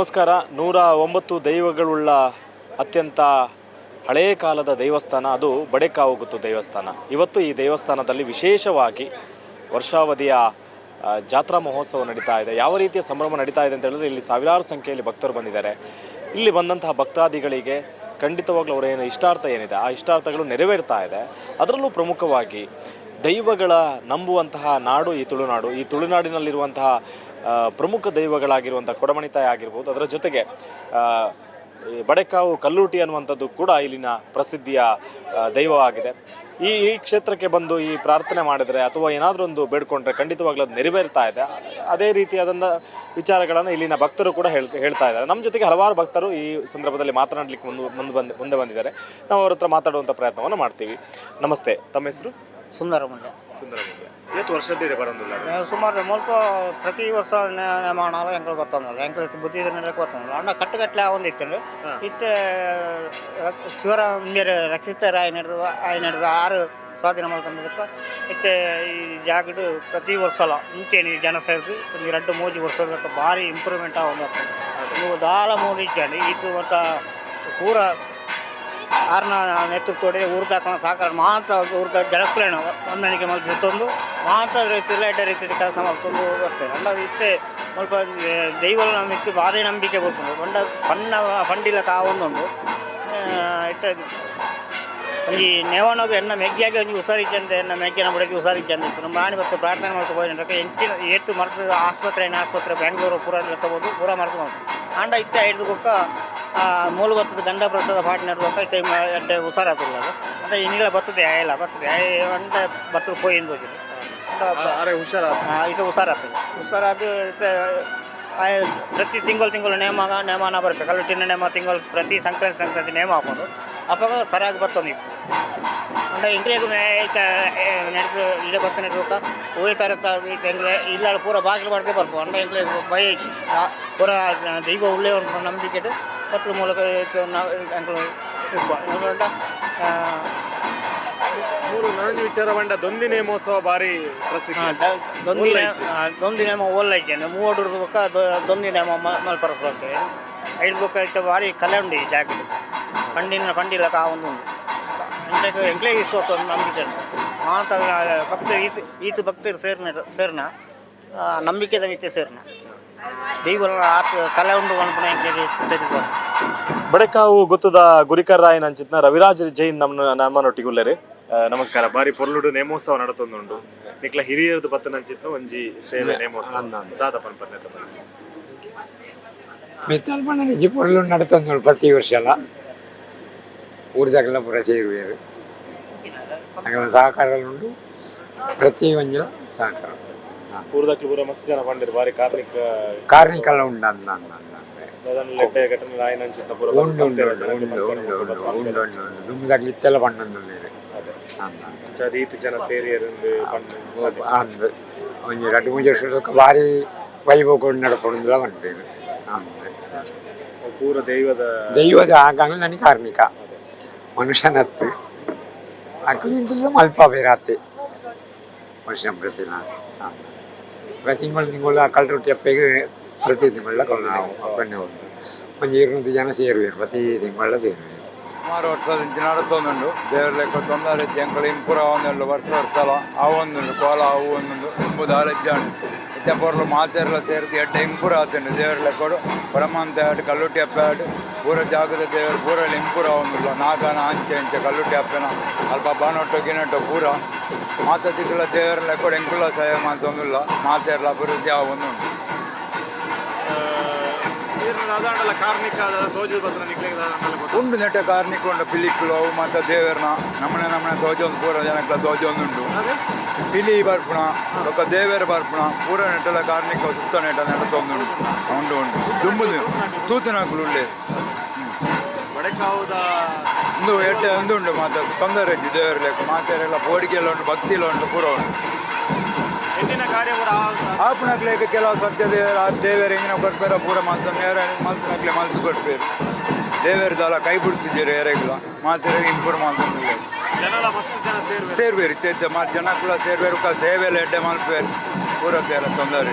ನಮಸ್ಕಾರ. ನೂರ ಒಂಬತ್ತು ದೈವಗಳುಳ್ಳ ಅತ್ಯಂತ ಹಳೆಯ ಕಾಲದ ದೇವಸ್ಥಾನ, ಅದು ಬಡೆಕಾವುಗುತ್ತು ದೇವಸ್ಥಾನ. ಇವತ್ತು ಈ ದೇವಸ್ಥಾನದಲ್ಲಿ ವಿಶೇಷವಾಗಿ ವರ್ಷಾವಧಿಯ ಜಾತ್ರಾ ಮಹೋತ್ಸವ ನಡೀತಾ ಇದೆ. ಯಾವ ರೀತಿಯ ಸಂಭ್ರಮ ನಡೀತಾ ಇದೆ ಅಂತ ಹೇಳಿದ್ರೆ ಇಲ್ಲಿ ಸಾವಿರಾರು ಸಂಖ್ಯೆಯಲ್ಲಿ ಭಕ್ತರು ಬಂದಿದ್ದಾರೆ. ಇಲ್ಲಿ ಬಂದಂತಹ ಭಕ್ತಾದಿಗಳಿಗೆ ಖಂಡಿತವಾಗ್ಲೂ ಅವರ ಏನು ಇಷ್ಟಾರ್ಥ ಏನಿದೆ, ಆ ಇಷ್ಟಾರ್ಥಗಳು ನೆರವೇರ್ತಾ ಇದೆ. ಅದರಲ್ಲೂ ಪ್ರಮುಖವಾಗಿ ದೈವಗಳ ನಂಬುವಂತಹ ನಾಡು ಈ ತುಳುನಾಡು. ಈ ತುಳುನಾಡಿನಲ್ಲಿರುವಂತಹ ಪ್ರಮುಖ ದೈವಗಳಾಗಿರುವಂಥ ಕೊಡಮಣಿತಾಯ ಆಗಿರ್ಬೋದು. ಅದರ ಜೊತೆಗೆ ಈ ಬಡೆಕಾವು ಕಲ್ಲೂಟಿ ಅನ್ನುವಂಥದ್ದು ಕೂಡ ಇಲ್ಲಿನ ಪ್ರಸಿದ್ಧಿಯ ದೈವವಾಗಿದೆ. ಈ ಈ ಕ್ಷೇತ್ರಕ್ಕೆ ಬಂದು ಈ ಪ್ರಾರ್ಥನೆ ಮಾಡಿದರೆ ಅಥವಾ ಏನಾದರೂ ಒಂದು ಬೇಡ್ಕೊಂಡ್ರೆ ಖಂಡಿತವಾಗ್ಲೂ ಅದು ನೆರವೇರ್ತಾ ಇದೆ. ಅದೇ ರೀತಿಯಾದಂಥ ವಿಚಾರಗಳನ್ನು ಇಲ್ಲಿನ ಭಕ್ತರು ಕೂಡ ಹೇಳ್ ಹೇಳ್ತಾ ಇದ್ದಾರೆ. ನಮ್ಮ ಜೊತೆಗೆ ಹಲವಾರು ಭಕ್ತರು ಈ ಸಂದರ್ಭದಲ್ಲಿ ಮಾತನಾಡಲಿಕ್ಕೆ ಮುಂದೆ ಮುಂದೆ ಬಂದು ಮುಂದೆ ಬಂದಿದ್ದಾರೆ. ನಾವು ಅವ್ರ ಹತ್ರ ಮಾತಾಡುವಂಥ ಪ್ರಯತ್ನವನ್ನು ಮಾಡ್ತೀವಿ. ನಮಸ್ತೆ. ತಮ್ಮ ಹೆಸರು? ಸುಂದರ ಮುಂಡೆ ಸುಂದರಮೂರ್ತಿ ಎಷ್ಟು ವರ್ಷದಿದೆ ಬರೋದಿಲ್ಲ ನಾವು ಸುಮಾರು ಮುಲ್ಪ ಪ್ರತಿ ವರ್ಷ ನಿರ್ಮಾಣ ಎಂಕಲ್ ಬರ್ತಾನಲ್ಲ ಎಂಕಲ್ ಬುದ್ಧಿ ಗೊತ್ತಂದಲ್ಲ ಅಣ್ಣ ಕಟ್ಟುಗಟ್ಟಲೆ ಒಂದು ಇತ್ತು ಇತ್ತೆ ಶಿವರ ಮೇರೆ ರಕ್ಷಿತ ರಾಯ ನಡೆದು ಆಯ್ ನಡೆದು ಆರು ಸ್ವಾಧೀನ ಮಾಡ್ಕೊಂಡದಕ್ಕೆ ಇತ್ತೆ ಈ ಜಾಗಡು ಪ್ರತಿ ವರ್ಷಲ ಮುಂಚೆನೆ ಜನ ಸೇರಿದು ಒಂದು ಎರಡು ಮೂರು ವರ್ಷದ ಭಾರಿ ಇಂಪ್ರೂವ್ಮೆಂಟ್ ಆಗೊಂಡು ನೀವು ದಾಳ ಮೂರು ಇಚ್ಚಾಂಡಿ ಇದು ಮತ್ತು ಪೂರ ಆರ್ನ ನೇತೃತ್ವ ಊರ್ದಾಕ ಸಾಕಾರ ಮಾತ್ರ ಊರ್ದ ಜನಕ್ಲೇಣ ಹೊಂದಾಣಿಕೆ ಮಾಡಿ ತಂದು ಮಾತ್ರ ರೀತಿಯಲ್ಲಿ ರೀತಿ ಕೆಲಸ ಮಾಡ್ಕೊಂಡು ಬರ್ತೇವೆ ಅಲ್ಲ ಇತ್ತೆ, ಸ್ವಲ್ಪ ದೈವ ನಂಬಿಕೆ, ಭಾರಿ ನಂಬಿಕೆ ಬರ್ಕೊಂಡು ಪಂಡ ಪಣ್ಣ ಪಂಡಿಲ ಕಾವೊಂದುಂಡು ಇಟ್ಟ ಈ ನೆವನೋಗ ಎನ್ನ ಮೆಗ್ಗಿಯಾಗಿ ಒಂಜಿ ಹುಷಾರಿಜ್ಜಂತೆ ಎನ್ನ ಮೆಗ್ಗಿನ ಬುಡಕ್ಕೆ ಹುಷಾರಿಜ್ಜಂತೆ ನಮ್ಮ ರಾಣಿ ಮತ್ತು ಪ್ರಾರ್ಥನೆ ಮಾಡ್ತಾ ಹೋಗಿ ಎಂಚಿನ ಏತು ಮರದ ಆಸ್ಪತ್ರೆ, ಏನು ಆಸ್ಪತ್ರೆ ಬೆಂಗಳೂರು ಪೂರ ತಗೋದು ಪೂರ ಮರ್ತು ಮಾಡ್ತು ಆಂಡ ಇತ್ತ ಹಿಡಿದು ಕೊಕ್ಕ ಮೂಲ ಬರ್ತದೆ ಗಂಡ ಪ್ರಸಾದ ಪಾಟ್ ನಡುವಕ್ಕ ಇತ್ತ, ಎಡ್ಡೆ ಹುಷಾರಾಗ್ತದೆ ಅದು ಅಂದರೆ ಇನ್ನಿಲ್ಲ ಬರ್ತದೆ, ಆಯಿಲ್ಲ, ಬರ್ತದೆ ಅಂಡ ಬರ್ತದೆ ಪೋಯಿಂದ ಹೋಗಿದೆ ಅರೆ ಹುಷಾರ ಇದು ಹುಷಾರಾಗ್ತದೆ ಹುಷಾರಾದು ಪ್ರತಿ ತಿಂಗಳು ತಿಂಗಳು ನೇಮ ನೇಮನ ಕಲ್ಲು ಕಲ್ಲುಟ್ಟಿನ ನೇಮ ತಿಂಗಳು ಪ್ರತಿ ಸಂಕ್ರಾಂತಿ ಸಂಕ್ರಾಂತಿ ನೇಮ ಹಾಕೊಂಡು ಅಪ್ಪಾಗ ಸರಿಯಾಗಿ ಬರ್ತವೆ ನೀವು. ಅಂದರೆ ಇಂಡಿಯಾಗೂ ನಡೆದು ಇಲ್ಲೇ ಬರ್ತಾನೆ ಇರ್ಬೇಕು? ಹೋಗಿ ಹೋಯ್ತಾರೆ ಎಂಗ್ಲೆ ಇಲ್ಲ ಪೂರ ಬಾಗಿಲು ಮಾಡ್ದೆ ಬರ್ಬೋದು ಅಂಡ ಎಂಗ್ಲೆ ಭಯ ಐತಿ ಪೂರ ದೈವ ಉಳ್ಳೇ ಒಂದು ನಂಬಿಕೆ ಮತ್ತು ಮೂಲಕ ನಾವು ಎಂಗ್ಲು ಇರ್ಬೋದು ಮೂರು ನರಂಜಿ ವಿಚಾರವಂಡ ದೊಂದಿ ನೇಮೋತ್ಸವ ಬಾರಿ ಪ್ರಸಿದ್ಧ. ದೊಂದಿ ದೊಂದಿ ನೇಮ ಓಲ್ಲೈಕೆನೆ ಮೂವಡು ಬೊಕ್ಕ ದೊಂದಿ ನೇಮ ಮಲ್ಪರಸ್ ಬರ್ತೇವೆ ಐದು ಬೊಕ್ಕ ಇತ್ತ ಬಾರಿ ಕಲೆ ಉಂಡು ಈ ಜಾಗ ಪಂಡಿನ ಪಂಡಿಲ ಆ ಒಂದು ಉಂಟು. ಎಂಕ್ಲೇ ವಿಶ್ವಾಸ ನಂಬಿಕೆ ಮಾತ ಭಕ್ತ ಈತ ಈತ ಭಕ್ತರು ಸೇರ್ನ ಸೇರ್ನ ನಂಬಿಕೆದ ಮಿತ್ತೆ ಸೇರ್ನ. ದೇವರ ಆತ ಕಲೆ ಉಂಡು ಅನ್ಪಣ ಎಂಕ್ಲೇ ತೆಗೆದು ಬಡಕಾವು ಗೊತ್ತದ ಗುರಿಕರ್ ರಾಯ್ ನಂಚಿತ್ನ ರವಿರಾಜ್ ಜೈನ್ ನಮ್ಮ ನಮ್ಮನೊಟ್ಟಿಗುಲ್ಲರೆ ನಮಸ್ಕಾರ. ಬಾರಿ ಪೊರ್ಲುಡು ನೇಮೋತ್ಸವ ನಡತೊಂದುಂಡು ನಿಕ್ಲ ಹಿರಿಯರದು ಬತ್ತ ನಂಚಿತ್ನ ಒಂಜಿ ಸೇವೆ ನೇಮೋತ್ಸವ. ದಾದ ಮೆತ್ತಲ್ ಪಂಡ ನಿಜ ಪೊರ್ಲು ನಡತೊಂದುಂಡು ಪ್ರತಿ ವರ್ಷ ಎಲ್ಲ ಊರ್ದಾಗೆಲ್ಲ ಪೂರ ಸೇರುವೆರು. ಹಾಗೆ ಸಹಕಾರ ಉಂಟು ಪ್ರತಿ ಒಂಜಲ ಸಹಕಾರ. ಪೂರ್ದಕ್ಲು ಪೂರ ಮಸ್ತ್ ಜನ ಬಂದಿರು. ಬಾರಿ ಕಾರ್ಮಿಕ ಕಾರ್ಮಿಕಲ್ಲ ಉಂಡು ಅಂದ. ఉండు ఉండు ఉండు ఉండు ఉండు ఉండు ఉండు ఉండు ఉండు దుమ్ము తగిలి తెల్ల పండు ఉంది ರೀತಿ ಜನ ಸೇರಿ ಅಂದು ಒಂಜಿ ರಡ್ಡು ಮುಂಜಿ ವರ್ಷಕ್ಕೆ ಭಾರಿ ವೈಭವಕೊಂಡು ಪೂರ ದೈವದ ದೈವದ ಆಗಂಗ ನನಗೆ ಕಾರ್ಮಿಕ ಮನುಷ್ಯನತ್ತು ಅಕ್ಕಲಿಂದ ಮಲ್ಪ ಬೇರಾತೆ ಮನುಷ್ಯನ ಪ್ರತಿನ ಪ್ರತಿ ತಿಂಗಳು ತಿಂಗಳು ಪ್ರತಿ ತಿಂಗಳ ನಾವು ಅಪ್ಪಣ್ಣೆ ಹೋಗಿ ಒಂದು ഇരുന്നൂറ്റി ಜನ ಸೇರುವೇರು ಪ್ರತಿ ತಿಂಗಳ ಸೇರುವೇರು ಸುಮಾರು ವರ್ಷದ ಇಂಚು ನಡುತ್ತೊಂದುಂಡು ದೇವರ ಲೆಕ್ಕ ತೊಂದರೆ ಎಂಕಲು ಇಂಪುರ ಒಂದುಂಡು ವರ್ಷ ವರ್ಷಲ ಅವೊಂದುಂಡು ಕೋಲ ಅವು ಒಂದೊಂದು ಎಂಬುದು ಆಲಜ್ಜಾಂಡು ಇತ್ತ ಪೊರ್ಲು ಮಾತೆರ್ಲ ಸೇರಿಸಿ ಎಡ್ಡ ಇಂಪುರ ಆತುಂಡು ದೇವರ ಲೆಕ್ಕಡು ಪರಮಾಂತ ಆಡು ಕಲ್ಲುಟ್ಟಿ ಅಪ್ಪೆ ಆಡು ಪೂರ ಜಾಗದ ದೇವರು ಪೂರಲ್ಲಿ ಇಂಪುರ ಒಂದುಲ್ಲ ನಾಗನ ಅಂಚೆ ಅಂಚೆ ಕಲ್ಲುಟ್ಟಿ ಅಪ್ಪೆನ ಅಲ್ಪ ಬಾನೊಟ್ಟು ಗಿನೊಟ್ಟು ಪೂರ ಮಾತ ದಿಕ್ಕಲ ದೇವರ ಲೆಕ್ಕಡು ಎಂಕುಲ ಸಹಾಯ ಮಾತೊಂದುಲ್ಲ ಮಾತೆರ್ಲ ಅಭಿವೃದ್ಧಿ ಆ ಉಂಡು കാർണിക് സോജി ಉಂಡು ಉಂಟು ಅವು ಮತ್ತೆ ದೇವರನ್ನ ನಮ್ಮನೆ ನಮ್ಮನೆ ತೋಜೊಂದು ಪೂರ ಜನಕ್ಕೆ ತೋಜೊಂದುಂಟು ಪಿಲಿ ಬರ್ಪಣ ಒಕ್ಕ ದೇವೇರ ಬರ್ಪಣ ಪೂರ ನೆಟ್ಟ ಕಾರ್ಮಿಕ ಸುತ್ತ ನೆಟ್ಟ ನೆಟ್ಟ ತೊಂದುಂಟು ಉಂಡು ಉಂಟು. ದುಂಬುದು ತೂತಿನ ಉಳ್ಳೆ ಒಂದು ಎಟ್ಟೆ ಒಂದು ಉಂಟು ಮಾತಾಡ ತೊಂದರೆ ಇದ್ದು ದೇವರ ಲೆಕ್ಕ. ಮಾತಾಡೆಲ್ಲ ಪೋಡಿಗೆಲ್ಲ ಉಂಟು ಭಕ್ತಿಲ್ಲ ಉಂಟು ಪೂರ ಉಂಟು. ಕಾರ್ಯಗಳು ಆಪಣಕ್ಲೆ ಕೆಲವು ಸತ್ಯ ದೇವರ ದೇವರ ಹೆಂಗಿನ ಕೊಡ್ಬೇರ ಪೂರ ಮಾತು ನೇರ ಮಲ್ತನಕ್ಲೆ ಮಲ್ತು ಕೊಡ್ಬೇರು ದೇವರದಲ್ಲ ಕೈ ಬಿಡ್ತಿದ್ದೀರಿ ಯಾರಿಗೆಲ್ಲ ಮಾತಿರ ಇಂಪ್ರೂವ್ ಮಾಡ್ಕೊಂಡಿಲ್ಲ ಸೇರ್ಬೇರು ಇತ್ತೆ ಮತ್ತು ಜನ ಕೂಡ ಸೇರ್ಬೇರು ಸೇವೆಲ್ಲ ಎಡ್ಡೆ ಮಾಡ್ಬೇಕು ಪೂರತ್ತೆಲ್ಲ ತೊಂದರೆ.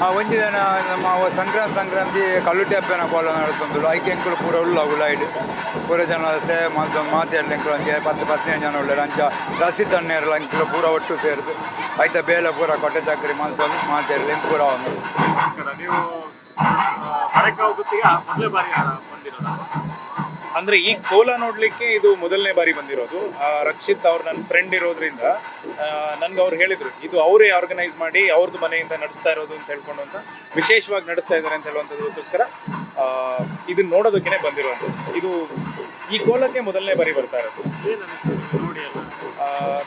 ಹಾಂ ಒಂದು ದಿನ ನಮ್ಮ ಸಂಕ್ರಾಂತಿ ಸಂಕ್ರಾಂತಿ ಕಲ್ಲು ಟ್ಯಾಪೇನ ಫಾಲೋ ನಡೆತಂದು ಐಕೆ ಅಂಕುಲು ಪೂರ ಉಳ್ಳ ಉಳ್ಳಾಯ್ಡು ಪೂರ ಜನ ಸೇವೆ ಮಾಡ್ತಂದು ಮಾತಾಡಲಿ ಅಂಕುಲು ಹಂಗೆ ಪತ್ತು ಪದಿನೈದು ಜನ ಉಳ್ಳ ಅಂಚ ರಸಿ ತಣ್ಣೇರಲ್ಲ ಅಂಕುಲು ಪೂರ ಒಟ್ಟು ಸೇರಿದೆ. ಐತ ಬೇಲೆ ಪೂರ ಕೊಟ್ಟೆ ಚಕ್ರಿ ಮಲ್ತೊಂದು ಲಿಂಕ್ ಪೂರ ಒಂದು. ನೀವು ಬಡಕಾವು ಗುತ್ತಿಗೆ ಮೊದಲೇ ಬಾರಿ ಬಂದಿರೋದು. ಅಂದ್ರೆ ಈ ಕೋಲ ನೋಡ್ಲಿಕ್ಕೆ ಇದು ಮೊದಲನೇ ಬಾರಿ ಬಂದಿರೋದು. ರಕ್ಷಿತ್ ಅವ್ರ ನನ್ನ ಫ್ರೆಂಡ್ ಇರೋದ್ರಿಂದ ನನ್ಗೆ ಅವ್ರು ಹೇಳಿದ್ರು ಇದು ಅವರೇ ಆರ್ಗನೈಸ್ ಮಾಡಿ ಅವ್ರದ್ದು ಮನೆಯಿಂದ ನಡೆಸ್ತಾ ಇರೋದು ಅಂತ ಹೇಳ್ಕೊಂಡು ಅಂತ ವಿಶೇಷವಾಗಿ ನಡೆಸ್ತಾ ಇದ್ದಾರೆ ಅಂತ ಹೇಳುವಂಥದ್ದಕ್ಕೋಸ್ಕರ ಆ, ಇದನ್ನ ನೋಡೋದಕ್ಕೆ ಬಂದಿರುವಂಥದ್ದು ಇದು ಈ ಕೋಲಕ್ಕೆ ಮೊದಲನೇ ಬಾರಿ ಬರ್ತಾ ಇರೋದು.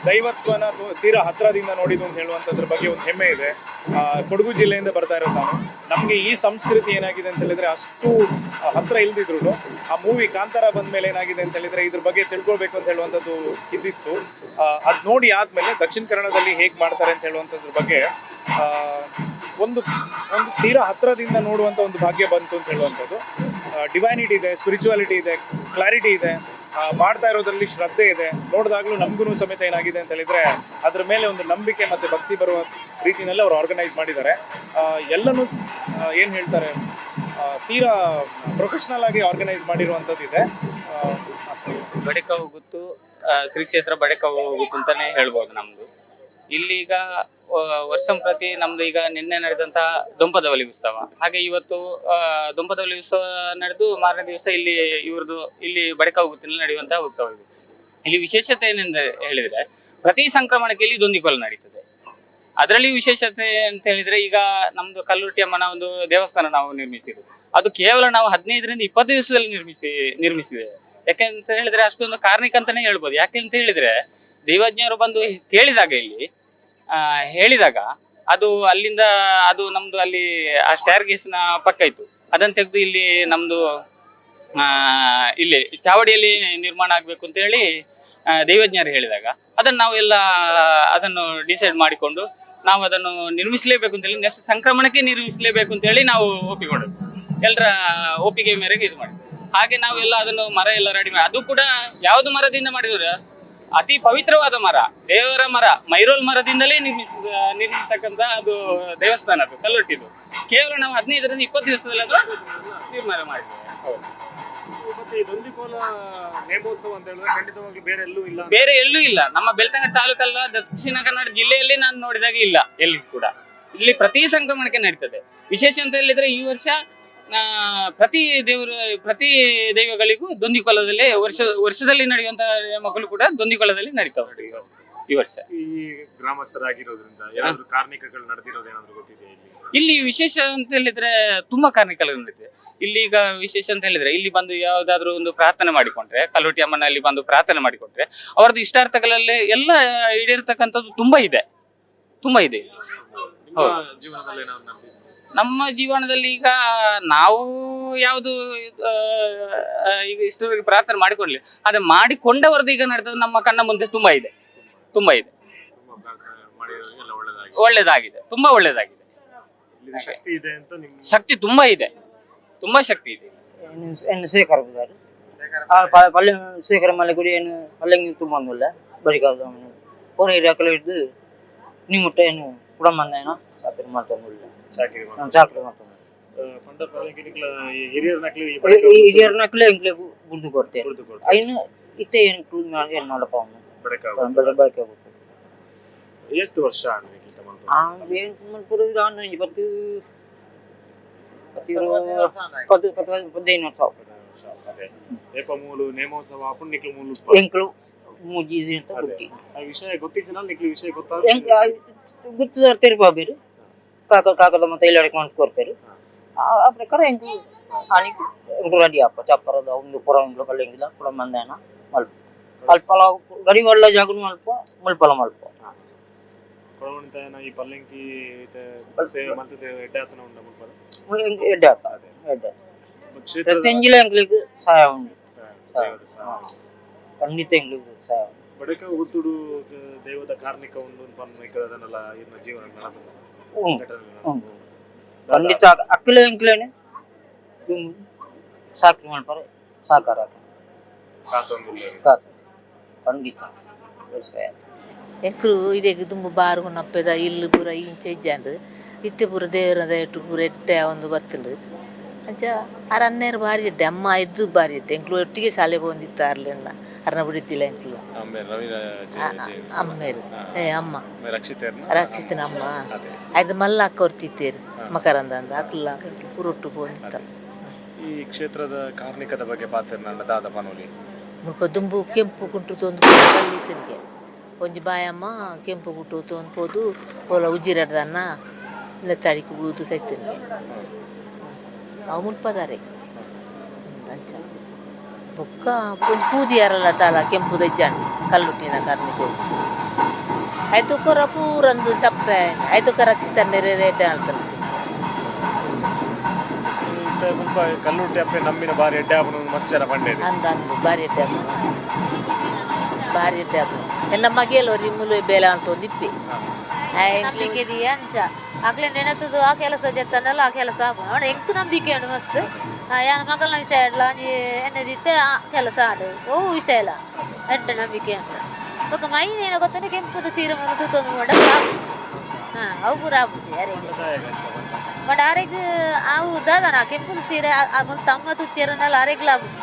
ದೈವತ್ವನ ತೀರಾ ಹತ್ರದಿಂದ ನೋಡಿದ್ದು ಅಂತ ಹೇಳುವಂಥದ್ರ ಬಗ್ಗೆ ಒಂದು ಹೆಮ್ಮೆ ಇದೆ. ಕೊಡಗು ಜಿಲ್ಲೆಯಿಂದ ಬರ್ತಾ ಇರೋದು ನಾನು. ನಮಗೆ ಈ ಸಂಸ್ಕೃತಿ ಏನಾಗಿದೆ ಅಂತ ಹೇಳಿದ್ರೆ ಅಷ್ಟು ಹತ್ರ ಇಲ್ದಿದ್ರು ಆ ಮೂವಿ ಕಾಂತಾರ ಬಂದ ಮೇಲೆ ಏನಾಗಿದೆ ಅಂತ ಹೇಳಿದ್ರೆ ಇದ್ರ ಬಗ್ಗೆ ತಿಳ್ಕೊಳ್ಬೇಕು ಅಂತ ಹೇಳುವಂಥದ್ದು ಇದ್ದಿತ್ತು. ಅದು ನೋಡಿ ಆದ್ಮೇಲೆ ದಕ್ಷಿಣ ಕನ್ನಡದಲ್ಲಿ ಹೇಗೆ ಮಾಡ್ತಾರೆ ಅಂತ ಹೇಳುವಂಥದ್ರ ಬಗ್ಗೆ ಒಂದು ಒಂದು ತೀರಾ ಹತ್ರದಿಂದ ನೋಡುವಂಥ ಒಂದು ಭಾಗ್ಯ ಬಂತು ಅಂತ ಹೇಳುವಂಥದ್ದು ಡಿವೈನಿಟಿ ಇದೆ ಸ್ಪಿರಿಚುವಾಲಿಟಿ ಇದೆ ಕ್ಲಾರಿಟಿ ಇದೆ. ಮಾಡ್ತಾ ಇರೋದ್ರಲ್ಲಿ ಶ್ರದ್ಧೆ ಇದೆ. ನೋಡಿದಾಗ್ಲೂ ನಮಗೂ ಸಮೇತ ಏನಾಗಿದೆ ಅಂತ ಹೇಳಿದ್ರೆ ಅದ್ರ ಮೇಲೆ ಒಂದು ನಂಬಿಕೆ ಮತ್ತೆ ಭಕ್ತಿ ಬರುವ ರೀತಿನಲ್ಲಿ ಅವ್ರು ಆರ್ಗನೈಸ್ ಮಾಡಿದ್ದಾರೆ. ಎಲ್ಲನೂ ಏನ್ ಹೇಳ್ತಾರೆ ತೀರಾ ಪ್ರೊಫೆಷನಲ್ ಆಗಿ ಆರ್ಗನೈಸ್ ಮಾಡಿರುವಂಥದ್ದು ಇದೆ. ಹೋಗುತ್ತು. ಬಡೆಕಾವು ಹೋಗುತ್ತು ಆ, ಶ್ರೀ ಕ್ಷೇತ್ರ ಬಡೆಕಾವು ಗುತ್ತು ಅಂತಾನೆ ಹೇಳ್ಬೋದು ನಮ್ದು. ಇಲ್ಲಿ ಈಗ ವರ್ಷಂಪ್ರತಿ ನಮ್ದು ಈಗ ನಿನ್ನೆ ನಡೆದಂತಹ ದೊಂಪದವಲಿ ಉತ್ಸವ. ಹಾಗೆ ಇವತ್ತು ದೊಂಪದವಲಿ ಉತ್ಸವ ನಡೆದು ಮಾರನೇ ದಿವಸ ಇಲ್ಲಿ ಇವ್ರದ್ದು ಇಲ್ಲಿ ಬಡಕ ಹೋಗುತ್ತಿನಲ್ಲಿ ನಡೆಯುವಂತಹ ಉತ್ಸವ ಇದು. ಇಲ್ಲಿ ವಿಶೇಷತೆ ಏನೆಂದು ಹೇಳಿದ್ರೆ, ಪ್ರತಿ ಸಂಕ್ರಮಣಕ್ಕೆ ಇಲ್ಲಿ ದೊಂದಿಕೊಲ್ ನಡೀತದೆ. ಅದರಲ್ಲಿ ವಿಶೇಷತೆ ಅಂತ ಹೇಳಿದ್ರೆ ಈಗ ನಮ್ದು ಕಲ್ಲುಟಿ ಅಮ್ಮನ ಒಂದು ದೇವಸ್ಥಾನ ನಾವು ನಿರ್ಮಿಸಿದ್ದು. ಅದು ಕೇವಲ ನಾವು ಹದಿನೈದರಿಂದ ಇಪ್ಪತ್ತು ದಿವಸದಲ್ಲಿ ನಿರ್ಮಿಸಿ ಯಾಕೆ ಯಾಕೆಂತ ಹೇಳಿದ್ರೆ ಅಷ್ಟೊಂದು ಕಾರ್ಮಿಕ ಅಂತಾನೆ ಹೇಳ್ಬೋದು. ಯಾಕೆ ಅಂತ ಹೇಳಿದ್ರೆ ದೈವಜ್ಞರು ಬಂದು ಕೇಳಿದಾಗ ಇಲ್ಲಿ ಆ, ಹೇಳಿದಾಗ ಅದು ಅಲ್ಲಿಂದ ಅದು ನಮ್ದು ಅಲ್ಲಿ ಆ ಸ್ಟ್ಯಾರ್ನ ಪಕ್ಕ ಇತ್ತು. ಅದನ್ನ ತೆಗೆದು ಇಲ್ಲಿ ನಮ್ದು ಇಲ್ಲಿ ಚಾವಡಿಯಲ್ಲಿ ನಿರ್ಮಾಣ ಆಗ್ಬೇಕು ಅಂತ ಹೇಳಿ ದೇವಜ್ಞರು ಹೇಳಿದಾಗ ಅದನ್ನು ನಾವೆಲ್ಲ ಅದನ್ನು ಡಿಸೈಡ್ ಮಾಡಿಕೊಂಡು ನಾವು ಅದನ್ನು ನಿರ್ಮಿಸಲೇಬೇಕು ಅಂತ ಹೇಳಿ ನೆಕ್ಸ್ಟ್ ಸಂಕ್ರಮಣಕ್ಕೆ ನಿರ್ಮಿಸಲೇಬೇಕು ಅಂತ ಹೇಳಿ ನಾವು ಒಪ್ಪಿಕೊಂಡದ್ದು ಎಲ್ಲರ ಒಪ್ಪಿಗೆ ಮೇರೆಗೆ ಇದು ಮಾಡಿದ್ವಿ ಹಾಗೆ ನಾವೆಲ್ಲ ಅದನ್ನು ಮರ ಎಲ್ಲ ರೆಡಿ ಮಾಡಿ ಅದು ಕೂಡ ಯಾವ್ದು ಮರದಿಂದ ಮಾಡಿದ್ರೆ? ಅತಿ ಪವಿತ್ರವಾದ ಮರ ದೇವರ ಮರ ಮೈರೋಲ್ ಮರದಿಂದಲೇ ನಿರ್ಮಿಸ ನಿರ್ಮಿಸ್ತಕ್ಕಂತ ಅದು ದೇವಸ್ಥಾನ ಅದು ಕಲ್ಲೊಟ್ಟಿದ್ದು. ಕೇವಲ ನಾವು ಹದಿನೈದರಿಂದ ಇಪ್ಪತ್ತು ದಿವಸದಲ್ಲಿ ಅದು ನಿರ್ಮಾಣ ಮಾಡಿದ್ದೇವೆ. ಮತ್ತೆ ಈ ದೊಂದಿಕೋಲ ನೇಮೋತ್ಸವ ಅಂತ ಹೇಳಿದ್ರೆ ಖಂಡಿತವಾಗ್ಲೂ ಬೇರೆ ಎಲ್ಲೂ ಇಲ್ಲ ಬೇರೆ ಎಲ್ಲೂ ಇಲ್ಲ. ನಮ್ಮ ಬೆಳ್ತಂಗಡಿ ತಾಲೂಕಲ್ಲ ದಕ್ಷಿಣ ಕನ್ನಡ ಜಿಲ್ಲೆಯಲ್ಲಿ ನಾನು ನೋಡಿದಾಗ ಇಲ್ಲ ಎಲ್ಲಿ ಕೂಡ. ಇಲ್ಲಿ ಪ್ರತಿ ಸಂಕ್ರಮಣಕ್ಕೆ ನಡೀತದೆ. ವಿಶೇಷ ಅಂತ ಹೇಳಿದ್ರೆ ಈ ವರ್ಷ ಪ್ರತಿ ದೇವರ ಪ್ರತಿ ದೈವಗಳಿಗೂ ದೊಂದಿಕೊಲದಲ್ಲಿ ವರ್ಷ ವರ್ಷದಲ್ಲಿ ನಡೆಯುವಂತ ಮಕ್ಕಳು ಕೂಡ ದೊಂದಿಕೊಲದಲ್ಲಿ ನಡೀತಾವೆ. ಈ ವರ್ಷ. ಈ ವರ್ಷ ಗ್ರಾಮಸ್ಥರಾಗಿರೋದ್ರಿಂದ ಏನಾದ್ರು ಕಾರ್ಮಿಕಗಳು ನಡೆದಿರೋದು ಏನಾದ್ರು ಗೊತ್ತಿದೆ ಇಲ್ಲಿ? ವಿಶೇಷ ಅಂತ ಹೇಳಿದ್ರೆ ತುಂಬಾ ಕಾರ್ಮಿಕಗಳು ನಡೆದಿದೆ ಇಲ್ಲಿ ಈಗ ವಿಶೇಷ ಅಂತ ಹೇಳಿದ್ರೆ ಇಲ್ಲಿ ಬಂದು ಯಾವ್ದಾದ್ರು ಒಂದು ಪ್ರಾರ್ಥನೆ ಮಾಡಿಕೊಂಡ್ರೆ ಕಲ್ಲೋಟಿ ಅಮ್ಮನಲ್ಲಿ ಬಂದು ಪ್ರಾರ್ಥನೆ ಮಾಡಿಕೊಂಡ್ರೆ ಅವರದ್ದು ಇಷ್ಟಾರ್ಥಗಳಲ್ಲಿ ಎಲ್ಲ ಈಡೇರ್ತಕ್ಕಂಥದ್ದು ತುಂಬಾ ಇದೆ. ತುಂಬಾ ಇದೆ. ಜೀವನದಲ್ಲಿ ನಮ್ಮ ಜೀವನದಲ್ಲಿ ಈಗ ನಾವು ಯಾವುದು ಈಗ ಇಷ್ಟವರೆಗೆ ಪ್ರಾರ್ಥನೆ ಮಾಡಿಕೊಡ್ಲಿ ಆದ್ರೆ ಮಾಡಿಕೊಂಡವರದ್ದು ಈಗ ನಡೆದದ್ದು ನಮ್ಮ ಕಣ್ಣ ಮುಂದೆ ತುಂಬಾ ಇದೆ. ತುಂಬಾ ಇದೆ. ತುಂಬಾ ಪ್ರಾರ್ಥನೆ ಮಾಡಿರೋದು ಎಲ್ಲ ಒಳ್ಳೇದಾಗಿ ಒಳ್ಳೇದಾಗಿದೆ. ತುಂಬಾ ಒಳ್ಳೇದಾಗಿದೆ. ಇಲ್ಲಿ ಶಕ್ತಿ ಇದೆ ಅಂತ ನಿಮ್ ಶಕ್ತಿ ತುಂಬಾ ಇದೆ. ತುಂಬಾ ಶಕ್ತಿ ಇದೆ. ಶೇಖರ ಪಲ್ಲೆ ಶೇಖರ ಮಲೆ ಗುಡಿ ಏನು ಪಲ್ಲಂಗಿ ತುಂಬ ಬರಿಕಾದ ಪೂರ ಹಿರಿಯಕಲು ಹಿಡಿದು ನಿಮ್ಮುಟ್ಟ ಏನು ಕುಡಂಬಂದ ಏನೋ ಸಾಕಿರಿ ಮಾಡ್ತಾನೆ ಚಾಕಿರಿ ಮಾಡಿ ನಾನು ಚಾಕ್ರಿ ಮಾಡ್ತಾನೆ ಪಂಡ ಪರಂಗಿನಿಕ್ಲ ಈ ಹಿರಿಯರ ನಕ್ಲಿ ಈ ಹಿರಿಯರ ನಕ್ಲೆ ಎಂಕ್ಲೆ ಬುರ್ದು ಕೊಡ್ತೆ ಕುಳಿತು ಕೊಡು అయిన ಇತ್ತೆ ಏನು ಏನು ಮಾಡಪ್ಪ ಅವನು ಬಡಕಾವು ಬೆಳೆ ಬಳಕೆ ಆಗುತ್ತೆ ಎಷ್ಟು ವರ್ಷ ಆಗ್ಬೇಕು ಈ ತಗೊಂಡು ಆ ಏನು ಕುಮ್ಮಲ್ಪುರ ನಾನು ಇವತ್ತು ಪತ್ತು ಪತ್ತು ಪತ್ತು ಪದಿನೈದು ವರ್ಷ ಅದೇ ನೇಪ ಮೂಲು ನೇಮೋತ್ಸವ ಅಪ್ಪನ್ ನಿಕ್ಲು ಮೂಲು ಎಂಕ್ಲು ಮೂಜಿ ಇದು ಅಂತ ಗೊತ್ತಿ ಆ ವಿಷಯ ಗೊತ್ತಿದ್ದನ ನಿಕ್ಲು ವಿಷಯ ಗೊತ್ತಾಗ ಎಂಕ್ ಗುರ್ತು ತಿರುಪಾಬೇರು ಕಾಕ ಕಾಕದ ಮತ್ತೆ ಇಲ್ಲಿ ಅಡ್ಕೊಂಡು ಕೊಡ್ತಾರೆ ಆ ಪ್ರಕಾರ ಎಂಕು ಆನಿಕ್ ಎಂಕು ರೆಡಿ ಅಪ್ಪ ಚಪ್ಪರದ ಒಂದು ಪುರ ಇಂಗ್ಲ ಕಲ್ಲಿಂಗಿಲ್ಲ ಕೂಡ ಮಂದೇನ ಮಲ್ಪ ಅಲ್ಪಲ ಗಡಿ ಒಳ್ಳೆ ಜಾಗ ಮಲ್ಪ ಮುಲ್ಪಲ ಮಲ್ಪ ಕೊಳವಂತ ಈ ಪಲ್ಲಂಕಿ ಸೇವೆ ಮತ್ತೆ ಎಡ್ಡೆ ಆತನ ಉಂಡ ಮುಲ್ಪದ ಎಡ್ಡೆ ಅಪ್ಪ ಎಡ್ಡೆ ಕ್ಷೇತ್ರದ ಪ್ರತಿಯೊಂಜಿಲ ಎಂಗ್ಲಿಗೆ ಸಹಾಯ ಉಂಟು ದೇವರ ಸಹಾಯ. ಖಂಡಿತ ಎಂಗ್ಲಿಗೆ ಸಹಾಯ ಉಂಟು ಬಡಕ ಹುತ್ತುಡು ದೇವದ ಕಾರ್ಮಿಕ ಉಂಡು ಪನ್ನ ಅದನ್ನೆಲ್ಲ ಇನ್ನ ಜೀವನ ಖಂಡಿತ. ಅಕ್ಕಲೆ ಎಂಕ್ಲೇನೆ ಸಾಕು ಮಾಡ್ತಾರೆ ಸಾಕಾರ ಖಂಡಿತ. ವ್ಯವಸಾಯ ಎಂಕ್ರು ಇಡೆಗ್ ತುಂಬ ಬಾರು ನಪ್ಪೆದ ಇಲ್ಲಿ ಪೂರ ಇಂಚೆ ಇಜ್ಜಾಂಡ್ರು ಇತ್ತೆ ಪೂರ ದೇವರ ದಯಟು ಪೂರ ಎಟ್ಟೆ ಒಂದು ಬತ್ತಲು ಅಂಚ ಅರ ಅನ್ನೇರು ಬಾರಿ ಎಡ್ಡೆ ಅಮ್ಮ ಇದ್ದು ಬಾರಿ ಎಡ್ಡೆ ಎಂಕ್ಲು ಒಟ್ಟಿಗೆ ಶಾಲೆ ಬಂದಿತ್ತು ಅರ್ಲೆಲ್ಲ ಅರ್ನ ಬಿಡುತ್ತಿಲ್ಲ ಎಂಕ್ಲು ಅಮ್ಮೇರು. ಏ ಅಮ್ಮ. ರಕ್ಷಿತನ ಅಮ್ಮ. ಆಯ್ತು ಮಲ್ಲ ಅಕ್ಕ ಹೊರ್ತಿತ್ತೇರು ಮಕರಂದ ಅಂದ ಅಕ್ಲ ಪೂರೊಟ್ಟು ಬಂದಿತ್ತ. ಈ ಕ್ಷೇತ್ರದ ಕಾರ್ಮಿಕದ ಬಗ್ಗೆ ಪಾತ್ರ ದಾದ ಪನೋಲಿ? ದುಂಬು ಕೆಂಪು ಕುಂಟು ತೊಂದು ಕಲ್ಲಿತ್ತನಿಗೆ ಒಂಜಿ ಬಾಯಮ್ಮ ಕೆಂಪು ಕುಟ್ಟು ತೊಂದು ಪೋದು ಓಲ ಉಜ್ಜಿರಡ್ದನ್ನ ನೆತ್ತಾಡಿಕೆ ಬೂದು ಸೈತನಿಗೆ ಮುಲ್ಪದಾರೆ ಅಂಚ ಬೊಕ್ಕ ಒಂಜಿ ಪೂದಿ ಯಾರಲ್ಲ ತಾಲ ಕೆಂಪು ದಜ್ಜಾಣ ಕಲ್ಲುಟ್ಟಿನ ಕಾರ್ಮಿಕರು. ಆಯ್ತು ಕೊರ ಪೂರಂದು ಚಪ್ಪೆ ಆಯ್ತು ರಕ್ಷಿತಂಡರೆ ರೇಟ್ ಅಂತ ಕಲ್ಲುಟ್ಟಿ ಅಪ್ಪೆ ನಮ್ಮಿನ ಬಾರಿ ಎಡ್ಡೆ ಆಪನ ಮಸ್ಜರ ಜನ ಅಂದ ಅಂದು ಬಾರಿ ಡ್ಯಾಮ್ ಬಾರಿ ಡ್ಯಾಮ್ ಎಲ್ಲ ಮಗೆಯಲ್ಲ ರಿಮ್ಮುಲು ಬೇಲ ಅಂತ ಒಂದು ಇಪ್ಪಿ ನಂಬಿಕೆ ಇದೆಯಾ ಅಂಚ? ಆಗ್ಲೇ ನೆನತದು, ಆ ಕೆಲಸ ಜತ್ತನಲ್ಲ ಆ ಕೆಲಸ ನೋಡ ಎಂಕ್ ನಂಬಿಕೆ ಉಂಡು ಮಸ್ತ್. ಯಾನ ಮಗಲ್ನ ವಿಷಯ ಇಡ್ಲ ಒಂಜಿ ಎನ್ನದಿತ್ತೆ ಆ ಕೆಲಸ ಆಡು. ಓ, ವಿಷಯ ಇಲ್ಲ. ಎಡ್ಡ ನಂಬಿಕೆ ಅಂತ ಬೊಕ್ಕ ಮೈನ್ ಏನೋ ಗೊತ್ತೇನೆ ಕೆಂಪುದ ಸೀರೆ ಮನ ಆಪುಜಿ ಹಾ, ಅವು ರಾಬುಜಿ ಯಾರಿಗೆ ಬಟ್ ಆರೆಗ್ ಅವು ದಾದನ ಕೆಂಪುದ ಸೀರೆ ತಮ್ಮ ತುತ್ತಿಯರನ್ನೆಲ್ಲ ಆರೆಗ್ಲ ಲಾಬುಜಿ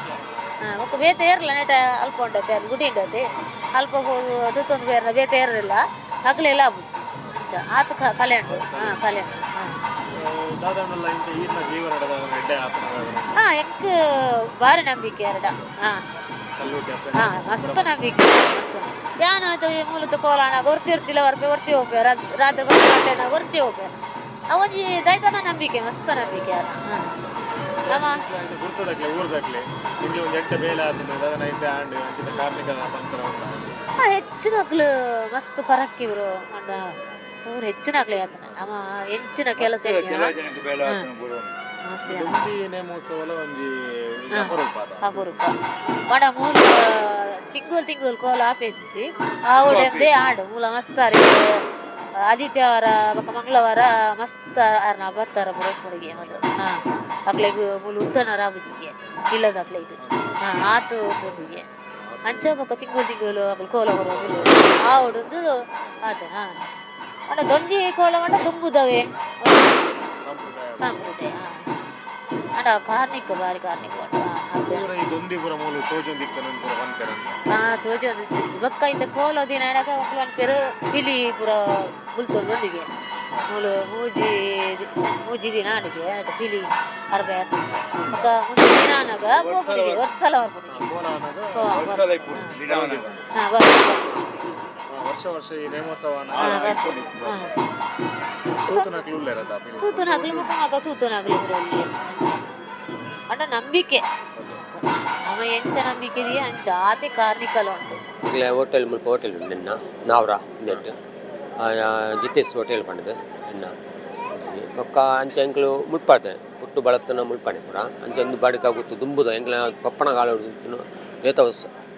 ಹಾ ಒಕ್ಕ ಬೇತೆ ಏರ್ಲ ನೆಟ ಅಲ್ಪ ಉಂಡ ಬೇರೆ ಗುಡಿ ಉಂಡತೆ ಅಲ್ಪ ಹೋಗು ತುತ್ತೊಂದು ಬೇರೆ, ಬೇತೆ ತೇರಲಿಲ್ಲ ಹಗಲೆಲ್ಲ ಆಪುಜಿ ಅಂಚ ಆತ ಕಲೆ ಹಾಂ ಕಲೆ ಹಾಂ. ಭಾರಿ ಎಂಕ್ ಬಾರಿ ನಂಬಿಕೆ ಎರಡ. ಹಾ. ಹಾಂ ಮಸ್ತ್ ನಂಬಿಕೆ. ಮಸ್ತ್. ಮೂಲದ ಕೋಲಾನ ಗೊರ್ತಿ ಇರ್ತಿಲ್ಲ ವರ್ಪೆ ಹೊರ್ತಿ ಹೋಗ್ಬೆ ರಾತ್ರಿ ಗಂಟೆನ ಹೊರ್ತಿ ಹೋಗ್ಬೆ ಅವೊಂಜಿ ದೈತನ ನಂಬಿಕೆ ಮಸ್ತ್ ನಂಬಿಕೆ ಅಲ್ಲ ಹಾ. ನಮ್ಮ ಇಲ್ಲಿ ಒಂದು ಬೇಲೆ ಐತೆ ಆಂಡ್ ಕಾರ್ಮಿಕದ ಹೆಚ್ಚಿನ ಮಕ್ಳು ಮಸ್ತ್ ಪರಕ್ಕಿ ಇವರು ಮಂಡ ಪೂರ ಹೆಚ್ಚಿನ ಆಗ್ಲಿ ಆತನ. ಅವ ಹೆಚ್ಚಿನ ಕೆಲಸ ಅಪರೂಪ ಮಡ ಮೂಲ ತಿಂಗುಲ್ ತಿಂಗಳು ಕೋಲ ಆಪೇತಿಸಿ ಆವಡೆ ಆಡು. ಮೂಲ ಮಸ್ತಾರೆ ಆದಿತ್ಯವಾರ ಬೊಕ ಮಂಗಳವಾರ ಮಸ್ತ್ ಅರ್ನ ಬರ್ತಾರ ಬುರೊಪ್ಪುಡಿಗೆ ಮೊದಲು. ಹಾ. ಅಕ್ಲೆಗ್ ಮೂಲ ಉತ್ತನ ರಾಬುಚಿಗೆ ಇಲ್ಲದ ಅಕ್ಲೆಗ್ ಹಾ ಆತು ಕೊಡುಗೆ ಅಂಚ ಬೊಕ ತಿಂಗಳು ತಿಂಗಳು ಅಕ್ಲು ಕೋಲ ಬರೋದು ಆವಡೊಂದು ಆತ ಹಾ. ದೊಂದಿ ಕೋಲ ತುಂಬುದವೆ? ಸಾಂಪ್ರದಾಯ. ಅಣ್ಣ ಕಾರ್ಮಿಕ ಬಾರಿ ಕಾರ್ನಿಕ್ ಪೂರ ದೊಂದಿಪುರ ಮೂಲ ಪೂರ ಹಾ ಒಂದು ಇವಕ್ಕ ಇಂದ ಕೋಲ ದಿನ ಮಕ್ಕಳು ಅನ್ಪೇರು ಪುರ ಪೂರ ಬುಲ್ತೊಂದೊಂದಿಗೆ ಮೂಲು ಮೂಜಿ ಮೂಜಿ ದಿನ ಆಡಿಗೆ ಅದು ಪಿಲಿ ಅರ್ಬೆ ಒಕ್ಕ ಮುಂಚೆ ದಿನ ಅನ್ನಗ ವರ್ಷ. ಸಲ ಅನ್ನೋದು ಹಾ ಆ, ವರ್ಷ ಈ ನೇಮೋತ್ಸವನ ತೂತನಕ್ಲು ಮುಟ್ಟ ಇದರಲ್ಲಿ ನಂಬಿಕೆ. ಅವ ಎಂಚ ನಂಬಿಕೆ ಇದೆಯಾ? ಅಂಚ. ಆತೆ ಕಾರ್ನಿಕಲ್ ಉಂಟು. ಹೋಟೆಲ್ ಮುಲ್ಪ ಹೋಟೆಲ್ ಉಂಟು ನಿನ್ನ. ನಾವ್ರ? ನೆಟ್ಟು ಜಿತೇಶ್ ಹೋಟೆಲ್ ಪಂಡದು ಎನ್ನ ಬೊಕ್ಕ ಅಂಚ ಎಂಕ್ಲು ಮುಟ್ಪಾಡ್ತೇನೆ. ಪುಟ್ಟು ಬಳತ್ತನ ಮುಳ್ಪಾಣಿ ಪುರ. ಅಂಚೆ ಒಂದು ದುಂಬುದ. ಎಂಕ್ಲ ಪಪ್ಪಣ ಕಾಲ ಹಿಡಿದು ಏತ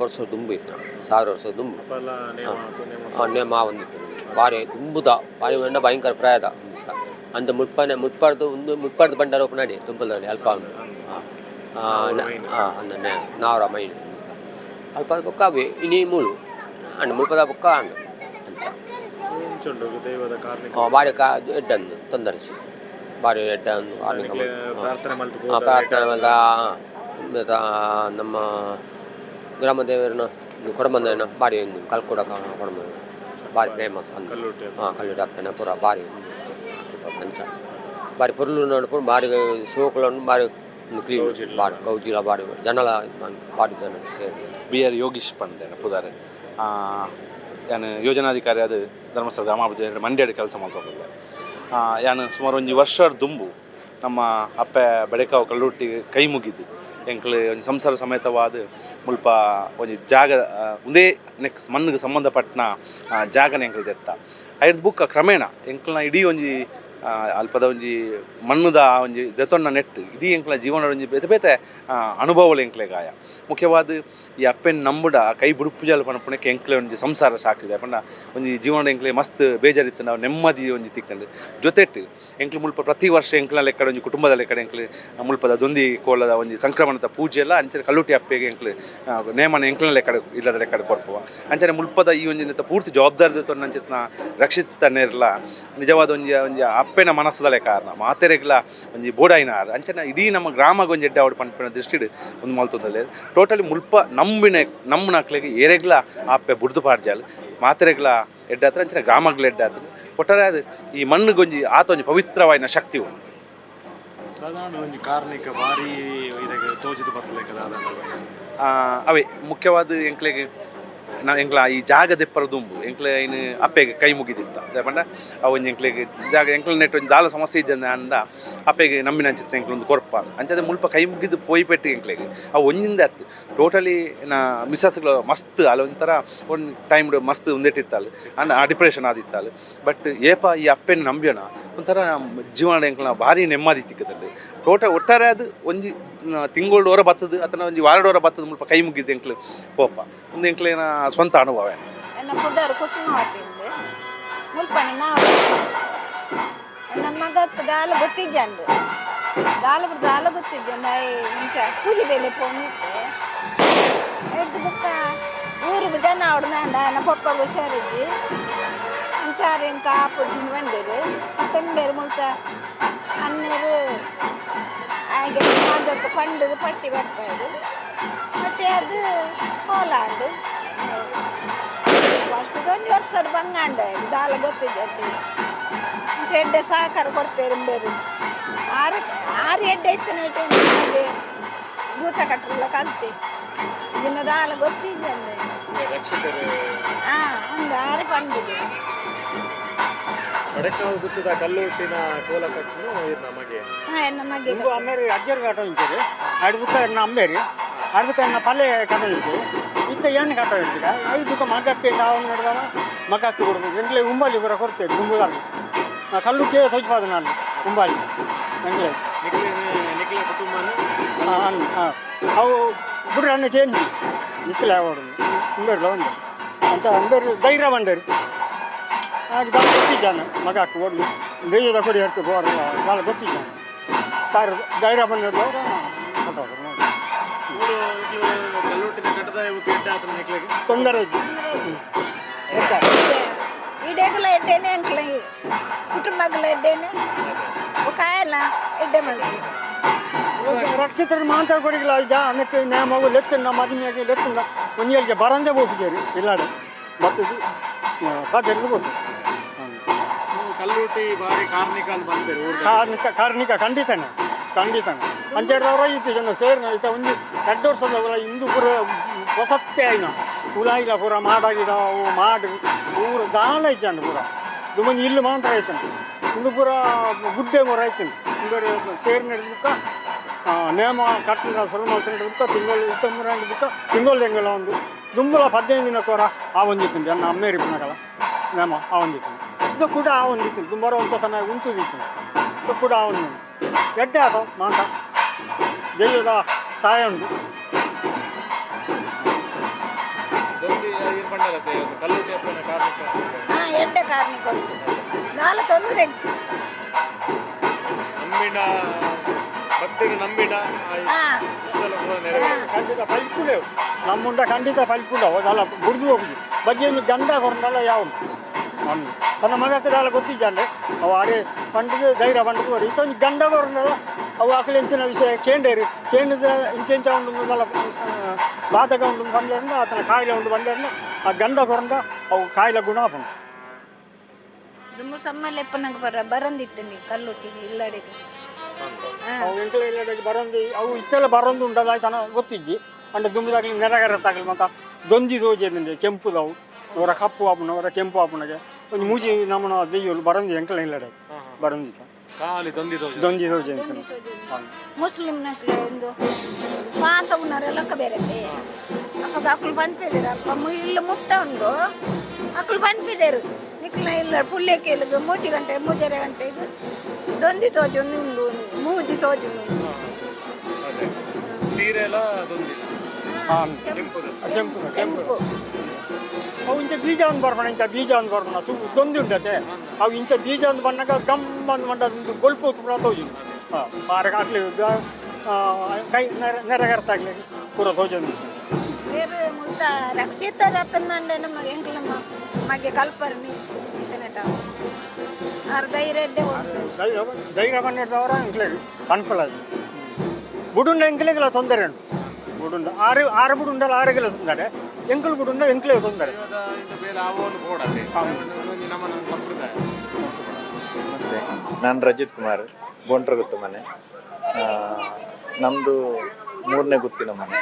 ವರ್ಷ ದುಂಬು ಇತ್ತು ಸಾವಿರ ವರ್ಷ ದುಂಬು. ನೇಮ ಒಂದಿತ್ತು ಭಾರಿ ದುಂಬುದ. ಭಾರಿ ಎಂಡ ಭಯಂಕರ ಪ್ರಾಯದ ಅಂತ. ಅಂದ ಮುಲ್ಪನೆ ಮುಟ್ಪಾಡ್ದು ಒಂದು ಮುಟ್ಪಾಡ್ದು ಬಂಡಾರ ನಡಿ ದುಂಬದಲ್ಲಿ ಅಲ್ಪ ಅಂದ ನಾವರ ಮೈ ಅಲ್ಪ ಬೊಕ್ಕ ಅವೆ ಇನಿ ಮೂಳು. ಅಂಡ್ ಮುಲ್ಪದ ಬೊಕ್ಕ ಅಂಡು ಅಂಚ. ಬಾರಿ ಕಾ ಎಡ್ಡಂದು ತೊಂದರಿಸಿ. ಬಾರಿ ಎಡ್ಡಂದು ಪ್ರಾರ್ಥನೆ ಮಾಡಿದ ನಮ್ಮ ಗ್ರಾಮ ದೇವರನ್ನ ಬಾರಿ ಒಂದು ಕಲ್ಕೊಡ ಕೊಡಮಂದ ಬಾರಿ ಫೇಮಸ್ ಕಲ್ಲುಟ್ಟಿ ಹಾಂ ಕಲ್ಲು ಡಾಕ್ಟರ್ನ ಪೂರ ಬಾರಿ ಸ್ವಲ್ಪ ಕಂಚ ಬಾರಿ ಪೊರ್ಲು ನೋಡ್ಕೊಂಡು ಬಾರಿ ಶಿವಕುಳನ್ನು ಬಾರಿ ಕ್ಲೀನ್ ಬಾಡು ಗೌಜಿಲ ಬಾರಿ ಜನಲ ಪಾಡಿ ಜನ ಸೇರಿ. ಬಿ ಆರ್ ಯೋಗೀಶ್ ಪಂಡೆ ಪುದಾರೆ. ಯಾನು ಯೋಜನಾಧಿಕಾರಿ ಅದು ಧರ್ಮಸ್ಥಳ ಗ್ರಾಮಾಭಿವೃದ್ಧಿ ಮಂಡ್ಯದ ಕೆಲಸ ಮಾಡ್ಕೊಂಡು ಯಾನು ಸುಮಾರು ಒಂದು ವರ್ಷ ದುಂಬು ನಮ್ಮ ಅಪ್ಪೆ ಬೆಳಕಾವು ಕಲ್ಲುಟ್ಟಿ ಕೈ ಮುಗಿದು ಎಂಕ್ಲು ಒಂಜಿ ಸಂಸಾರ ಸಮೇತವಾದ ಮುಲ್ಪ ಒಂಜಿ ಜಾಗ ಉಂದೇ ನೆಕ್ಸ್ಟ್ ಮಣ್ಣಿಗೆ ಸಂಬಂಧಪಟ್ಟನ ಜಾಗನ ಎಂಕ್ಲು ದೆತ್ತ. ಐದು ಬುಕ್ಕ ಕ್ರಮೇಣ ಎಂಕ್ಲನ ಇಡೀ ಒಂಜಿ ಅಲ್ಪದ ಒಂಜಿ ಮಣ್ಣುದ ಒಂಜಿ ದೆತೊನ್ನ ನೆಟ್ ಇಡೀ ಎಂಕ್ಲ ಜೀವನ ಒಂಜಿ ಬೇತೆ ಬೇತೆ ಅನುಭವಗಳು ಎಂಕ್ಲೆ ಗಾಯ. ಮುಖ್ಯವಾದ ಈ ಅಪ್ಪೆನ್ ನಂಬುಡ ಕೈ ಬುಡುಪುಜಲ್ ಪಣಪುಣಕ್ಕೆ ಎಂಕ್ಲೆ ಒಂಜಿ ಸಂಸಾರ ಸಾಕ್ತಿದೆ. ಪಂಡ ಒಂಜಿ ಜೀವನ ಎಂಕ್ಲೆ ಮಸ್ತ್ ಬೇಜಾರಿತ್ತು, ನಾವು ನೆಮ್ಮದಿ ಒಂಜಿ ತಿಕ್ಕಂಡು. ಜೊತೆಟ್ ಎಂಕ್ಲು ಮುಲ್ಪ ಪ್ರತಿ ವರ್ಷ ಎಂಕ್ಲ ಲೆಕ್ಕಡ ಒಂಜಿ ಕುಟುಂಬದ ಲೆಕ್ಕಡ ಎಂಕ್ಲೆ ಮುಲ್ಪದ ದೊಂದಿ ಕೋಲದ ಒಂಜಿ ಸಂಕ್ರಮಣದ ಪೂಜೆ ಎಲ್ಲ ಅಂಚನೆ ಕಲ್ಲುಟಿ ಅಪ್ಪೆಗೆ ಎಂಕ್ಲೆ ನೇಮನ ಎಂಕ್ಲ ಲೆಕ್ಕಡ ಇಲ್ಲದ ಲೆಕ್ಕಡ ಕೊರ್ಪುವ ಅಂಚನೆ ಮುಲ್ಪದ ಈ ಒಂಜಿ ಪೂರ್ತಿ ಜವಾಬ್ದಾರಿ ತೊನ್ನಂಚಿತ್ನ ರಕ್ಷಿಸ್ತಾನೆರ್ಲ ನಿಜವಾದ ಒಂಜಿ ಒಂಜಿ ಅಪ್ಪೆನ ಮನಸ್ಸದಲೆ ಕಾರಣ. ಮಾತೆರೆಗ್ಲ ಒಂಜಿ ಬೋಡಾಯಿನಾರ್. ಅಂಚನ ಇಡೀ ನಮ್ಮ ಗ್ರಾಮಗ್ ಒಂಜಿ ಎಡ್ಡೆ ಅವಡು ಪಂಪಿನ ದೃಷ್ಟಿಡ್ ಒಂದು ಮಲ್ತೊಂದಲೆ ಟೋಟಲಿ ಮುಲ್ಪ ನಂಬಿನ ನಮ್ಮನಕ್ಲೆಗೆ ಏರೆಗ್ಲ ಆಪೆ ಬುಡ್ದು ಪಾಡ್ಜಾಲ್. ಮಾತೆರೆಗ್ಲ ಎಡ್ಡೆ ಹತ್ರ ಅಂಚನೆ ಗ್ರಾಮಗ್ಲ ಎಡ್ಡೆ ಹತ್ರ ಒಟ್ಟಾರೆ ಅದು ಈ ಮಣ್ಣುಗೊಂಜಿ ಆತ ಒಂಜಿ ಪವಿತ್ರವಾಯಿನ ಶಕ್ತಿ ಉಂಟು. ಒಂದು ಒಂಜಿ ಭಾರಿ ಇದಕ್ಕೆ ತೋಜಿದು ಅವೇ ಮುಖ್ಯವಾದ ಎಂಕ್ಲೆಗೆ ನಾ ಎಂಕ್ಲ ಈ ಜಾಗ ದೆಪ್ಪರ ದುಂಬು. ಎಂಕ್ಲೆ ಏನು ಅಪ್ಪೆಗೆ ಕೈ ಮುಗಿದಿತ್ತ. ಪಂಡ ಅವನ್ ಎಂಕ್ಲೆಗೆ ಜಾಗ ಎಂಕ್ಲ ನೆಟ್ ಒಂದು ದಾಲ ಸಮಸ್ಯೆ ಇದ್ದಂದ ಅಂದ ಅಪ್ಪೆಗೆ ನಂಬಿನ ಅಂಚಿತ್ತ ಎಂಕ್ಲ ಒಂದು ಕೊರಪ ಅಂಚದೆ ಮುಲ್ಪ ಕೈ ಮುಗಿದು ಪೋಯಿ ಪೆಟ್ಟು ಎಂಕ್ಲೆಗೆ. ಅವು ಒಂದಿಂದ ಅತ್ತು ಟೋಟಲಿ ನಾ ಮಿಸ್ಸಸ್ಗಳು ಮಸ್ತ್ ಅಲ್ಲಿ, ಒಂಥರ ಒಂದು ಟೈಮ್ ಮಸ್ತ್ ಒಂದಿಟ್ಟಿತ್ತಲ್ಲ ಅಂಡ್ ಆ ಡಿಪ್ರೆಷನ್ ಆದಿತ್ತಲ್ಲ ಬಟ್ ಏಪ ಈ ಅಪ್ಪೆನ ನಂಬ್ಯೋಣ ಒಂಥರ ಜೀವನ ಎಂಕ್ಲ ಭಾರಿ ನೆಮ್ಮದಿ ತಿಕ್ಕದಲ್ಲಿ ಟೋಟ ಒಟ್ಟಾರೆ ಅದು ಒಂಜಿ ತಿಂಗಳು ಹೊರ ಬತ್ತದು, ಅಥವಾ ಒಂಜಿ ವಾರಡ ಹೊರ ಬತ್ತದ ಮುಲ್ಪ ಕೈ ಮುಗಿದ್ದು ಎಂಕ್ಲು ಪೋಪ. ಒಂದು ಎಂಕ್ಲೇನ ಸ್ವಂತ ಅನುಭವ ನಮ್ಮ ಮಗಕ್ಕೆ ದಾಲ ಗೊತ್ತಿಜ್ಜಂಡು. ದಾಲ ದಾಲ ಗೊತ್ತಿಜ್ಜಂಡು ಇಂಚ ಕೂಲಿ ಬೆಲೆ ಪೋನಿತ್ತೆ ಎಡ್ದು ಬುಕ್ಕ ಊರಿಗೆ ಜನ ಅವಡ್ನಾಂಡ ನಮ್ಮ ಪಪ್ಪಗೆ ಹುಷಾರಿದ್ದಿ ಅಂಚಾರು ಇಂಕ ಆಪು ತಿಂದು ಬಂದಿರು ತೆಂಬೇರು ಮುಲ್ತ ಅನ್ನೇರು ಹಾಗೆ ಮಗಕ್ಕೆ ಪಂಡು ಪಟ್ಟಿ ಬರ್ಪಾಯ್ದು ಪಟ್ಟಿ ಅದು ಕೋಲಾಂಡು ಫಸ್ಟ್ ಒಂದು ವರ್ಷ ಬಂಗಾಂಡ ದಾಲ ಗೊತ್ತಿದ್ದತಿ ಚೆಡ್ಡೆ ಸಾಕಾರ ಕೊಡ್ತೇವೆ ಬೇರೆ ಆರು ಆರು ಎಡ್ಡೆ ಇತ್ತು ನೆಟ್ಟೆ ಭೂತ ಕಟ್ಟಲ್ಲ ಕಲ್ತೆ ದಿನ ದಾಲ ಗೊತ್ತಿದ್ದೆ ರಕ್ಷಿತರು ಹಾಂ ಒಂದು ಆರು ಪಂಡಿಗೆ ಬಡಕಾವು ಗುತ್ತದ ಕಲ್ಲುಟ್ಟಿನ ಕೋಲ ಕಟ್ಟಿನ ಇದು ನಮಗೆ. ಹಾಂ ನಮಗೆ ಮಗೆ ಇಂಗು ಅಮ್ಮೇರಿ ಅಜ್ಜರ್ ಕಟ ಇಂಚರಿ ಅಡ್ದುಕ ಎನ್ನ ಅಮ್ಮೇರಿ? ಅಡ್ದುಕ ಎನ್ನ ಪಲ್ಲೆ ಕಟ ಇಂಚು ಇತ್ತ ಎಣ್ಣೆ ಕಟ ಇರ್ತೀರ ಐದುಕ ಮಗಕ್ಕೆ ನಾವು ನಡೆದವ ಮಗಕ್ಕೆ ಕೊಡೋದು. ಎಂಗ್ಲೆ ಉಂಬಾಲಿ ಬರ ಕೊಡ್ತೇವೆ ಗುಂಬುದಾಗಿ ನಾ ಕಲ್ಲುಕ್ಕೆ ಸೊಜ್ಪಾದ ನಾನು ಉಂಬಾಲಿ. ಎಂಗ್ಲೆ. ನಿಖಿಲ ಕುಟುಂಬನ? ಹಾಂ ಹಾಂ ಅವು ಬಿಡ್ರಿ ಅಣ್ಣ ಚೇಂಜಿ ನಿಖಿಲ ಅವಡು ಉಂಬೇರ್ಲ ಒಂದು. ಅಂತ ಅಂಬೇರು ಧೈರ್ಯ ಬಂಡರು ದಾಳ ಗೊತ್ತಿದ್ದಾನೆ ಮಗಕ್ಕೆ ಓಡ್ಲಿ ದೈವದ ಕೊಡಿ ಹಟ್ಟು ಬೋರ್ ಭಾಳ ಗೊತ್ತಿದ್ದಾನೆ ತಾರ ಧೈರ್ಯ ಬಂದಿದ್ದವ್ರು ಹೊಟ್ಟೋದ್ರು ನೋಡಿ ತೊಂದರೆ ಇದ್ದು ಇಡೇಗಲ ಎಡ್ಡೆನೆ ಅಂಕ್ಲ ಕುಟುಂಬಗಲ ಎಡ್ಡೆನೆ. ಕಾಯಲ್ಲ ಎಡ್ಡೆ ಮಾಡಿ ರಕ್ಷಿತರು ಮಾತಾಡ್ಕೊಡಿಲ್ಲ ಜಾ ಅನ್ನಕ್ಕೆ ನೇಮವು ಲೆತ್ತಿನ ಮದುವೆಯಾಗಿ ಲೆತ್ತಿನ ಒಂದಿಗೆ ಬರಂದೇ ಹೋಗಿದ್ದೀರಿ ಇಲ್ಲಾಡೆ ಮತ್ತೆ ಕಾದಲ್ಲಿ ಹೋಗಿ ನೀವು ಬಾರಿ ಕಾರ್ಮಿಕ ಅಂತ ಊರಿಗೆ ಕಾರ್ಮಿಕ ಕಾರ್ಮಿಕ ಖಂಡಿತನೇ ಈತ ಜನ ಸೇರಿನ ಈತ ಒಂದು ಎರಡು ವರ್ಷದ ಇಂದು ಪೂರ ಹೊಸತ್ತೆ ಆಯ್ನ. ಉಲಾಯಿಲ ಪೂರ ಮಾಡಾಗಿಡ ಅವು ಮಾಡಿ ಪೂರ ದಾಳ ಇಜ್ಜಂಡು ಪೂರ. ಇದು ಇಲ್ಲಿ ಮಾತ್ರ ಆಯ್ತಾನೆ. ಇಂದು ಪುರ ಗುಡ್ಡೆ ಮೂರ ಆಯ್ತಾನೆ. ಇಂದರ ಸೇರಿ ನಡೆದಕ್ಕ ನೇಮ ಕಟ್ಟಿನ ಸುರು ಮಾಡ್ತಾನೆ ನಡೆದಕ್ಕ ತಿಂಗಳು ಉತ್ತಮರ ನಡೆದಕ್ಕ ತಿಂಗಳು ತಿಂಗಳ ಒಂದು. ದುಂಬಳ ಹದಿನೈದು ದಿನ ಕೋರ ಆ ಒಂದಿತ್ತು ನನ್ನ ಅಮ್ಮೇರಿ ಪುನಗಲ. ನೇಮ ಆ ಒಂದಿತ್ತು ಇದು ಕೂಡ ಆ ಒಂದಿತ್ತು ದುಂಬರ ಅಂತ ಸಮಯ ಉಂಟು ಇತ್ತು ಅದು ಕೂಡ ಆ ಒಂದು ಎಡ್ಡೆ ಮಾಂಸ. ಮಾಂತ ದೈವದ ಸಹಾಯ ಉಂಟು ಎಡ್ಡೆ ಕಾರ್ಮಿಕರು ದಾಲ ತೊಂದರೆ ನಂಬಿಡ ಭಕ್ತಿಗೆ ನಂಬಿಡ. ಖಂಡಿತ ಫಲಿಪುಲೆ ನಮ್ಮುಂಡ ಖಂಡಿತ ಫಲಿಪುಲ ಅದಲ್ಲ ಬುಡಿದು ಹೋಗುದು. ಬಜ್ಜಿಯನ್ನು ಗಂಡ ಕೊರಲ್ಲ ಯಾವ ಅವ್ನು ತನ್ನ ದಾಲ ಗೊತ್ತಿದ್ದಾನೆ ಅವ ಅರೆ ಪಂಡಿಗೆ ಧೈರ್ಯ ಪಂಡಿಗೆ ಬರು ಇತ್ತೊಂದು ಗಂಡ ಕೊರಲ್ಲ ಅವು ಆಕಲಿ ಇಂಚಿನ ವಿಷಯ ಕೇಂಡೇರಿ ಕೇಂದ್ರದ ಇಂಚೆಂಚ ಉಂಡು ಮಲ್ಲ ಬಾಧಕ ಉಂಡು ಬಂಡ್ಲಂಡು ಆತನ ಕಾಯಿಲೆ ಉಂಡು ಬಂಡ್ಲಂಡು ಆ ಗಂಧ ಕೊರಂಡ ಅವು ಕಾಯಿಲೆ ಗುಣ ಪಂಡು ದುಮ್ಮು ಸಮ್ಮಲೆಪ್ಪನಂಗೆ ಬರ ಬರಂದಿತ್ತು ನೀ ಕಲ್ಲುಟ್ಟಿಗೆ ಇಲ್ಲಡೆಗೆ. ಅವು ಎಂಕಲ ಇಲ್ಲಾಡಿ ಬರಂದಿ ಅವು ಇತ್ತೆಲ್ಲ ಬರಂದು ಉಂಡದ ಆಯ್ತಾನ ಗೊತ್ತಿಜ್ಜಿ ಅಂಡ ದುಂಬದಾಗ್ಲಿ ನೆರಗರ ತಾಗಲಿ ಮತ್ತ ದೊಂದಿ ದೋಜೆ ಕೆಂಪುದವು. ಅವರ ಕಪ್ಪು ಆಪುನ ಅವರ ಕೆಂಪು ಆಪುನಗೆ ಒಂದು ಮೂಜಿ ನಮ್ಮನ ದೆಯ್ಯೋಲು ಬರಂದಿ ಎಂಕಲ ಇಲ್ಲಡೆ ಬರಂದಿಸ ಖಾಲಿ ದೊಂದಿ ದೋಜ. ದೊಂದಿ ದೋಜೆ ಅಂತ ಮುಸ್ಲಿಮ್ನಕ್ಲೆ ಒಂದು ಪಾಸ ಉನ್ನರೆಲ್ಲ ಬೇರೆ ಅವಾಗ ಅಕ್ಕಳು ಪನ್ಪಿದ್ದೀರ ಅಪ್ಪ ಮು- ಇಲ್ಲ ಮುಟ್ಟ ಉಂಡು. ಅಕ್ಕಳು ಪನ್ಪಿದೇರು ನಿಕ್ಲ ಇಲ್ಲ ಪುಲ್ಲೆ ಕೇಳಿದ್ರು ಮೂಜಿ ಗಂಟೆ ಮೂಜರೆ ಗಂಟೆ ಇದು. ದೊಂದಿ ತೋಜು ಉಂಡು ಮೂಜಿ ತೋಜು ಸೀರೆ ಎಲ್ಲ ಕೆಂಪು ಕೆಂಪು. ಅವು ಇಂಚ ಬೀಜ ಒಂದು ಬರ್ಬೋಣ ಇಂಚ ಬೀಜ ಒಂದು ಬರ್ಬೋಣ. ಸು ಉದ್ದೊಂದು ಉಂಡತೆ ಅವು ಇಂಚ ಬೀಜ ಒಂದು ಬಂದಾಗ ಗಮ್ ಒಂದು ಮಂಡ ಗೊಲ್ಪು ಪೂರ ತೋಜು ಹಾಂ ಮಾರಕ ಆಗ್ಲಿ ಕೈ ನೆರೆ ನೆರೆಗರ್ತಾಗ್ಲಿ ಪೂರ ತೋಜೊಂದು ರಕ್ಷಿತ ರತನಂಡೆ ನಮಗೆ ನಮ್ಮ ಮಗೆ ಕಲ್ಪರ್ನಿ ಆರು ಧೈರ್ಯ ಧೈರ್ಯ ಬಂದಿದ್ದವರ ಇಂಕ್ಲೆ ಕನ್ಕೊಳ್ಳೋದು ಬುಡುಂಡ ಎಂಕ್ಲೆಗೆಲ್ಲ ತೊಂದರೆ ಉಂಟು ಬುಡುಂಡ ಆರು ಆರು ಬುಡುಂಡಲ್ಲ ಆರುಗೆಲ್ಲ ತೊಂದರೆ. ಎಂಕಲ್ ಬುಡುಂಡ ಎಂಕ್ಲೆ ತೊಂದರೆ. ನಮಸ್ತೆ. ನಾನು ರಜಿತ್ ಕುಮಾರ್ ಬೋಂಟ್ರಗುತ್ತು ಮನೆ. ನಮ್ಮದು ಮೂರನೇ ಗುತ್ತಿನ ಮನೆ.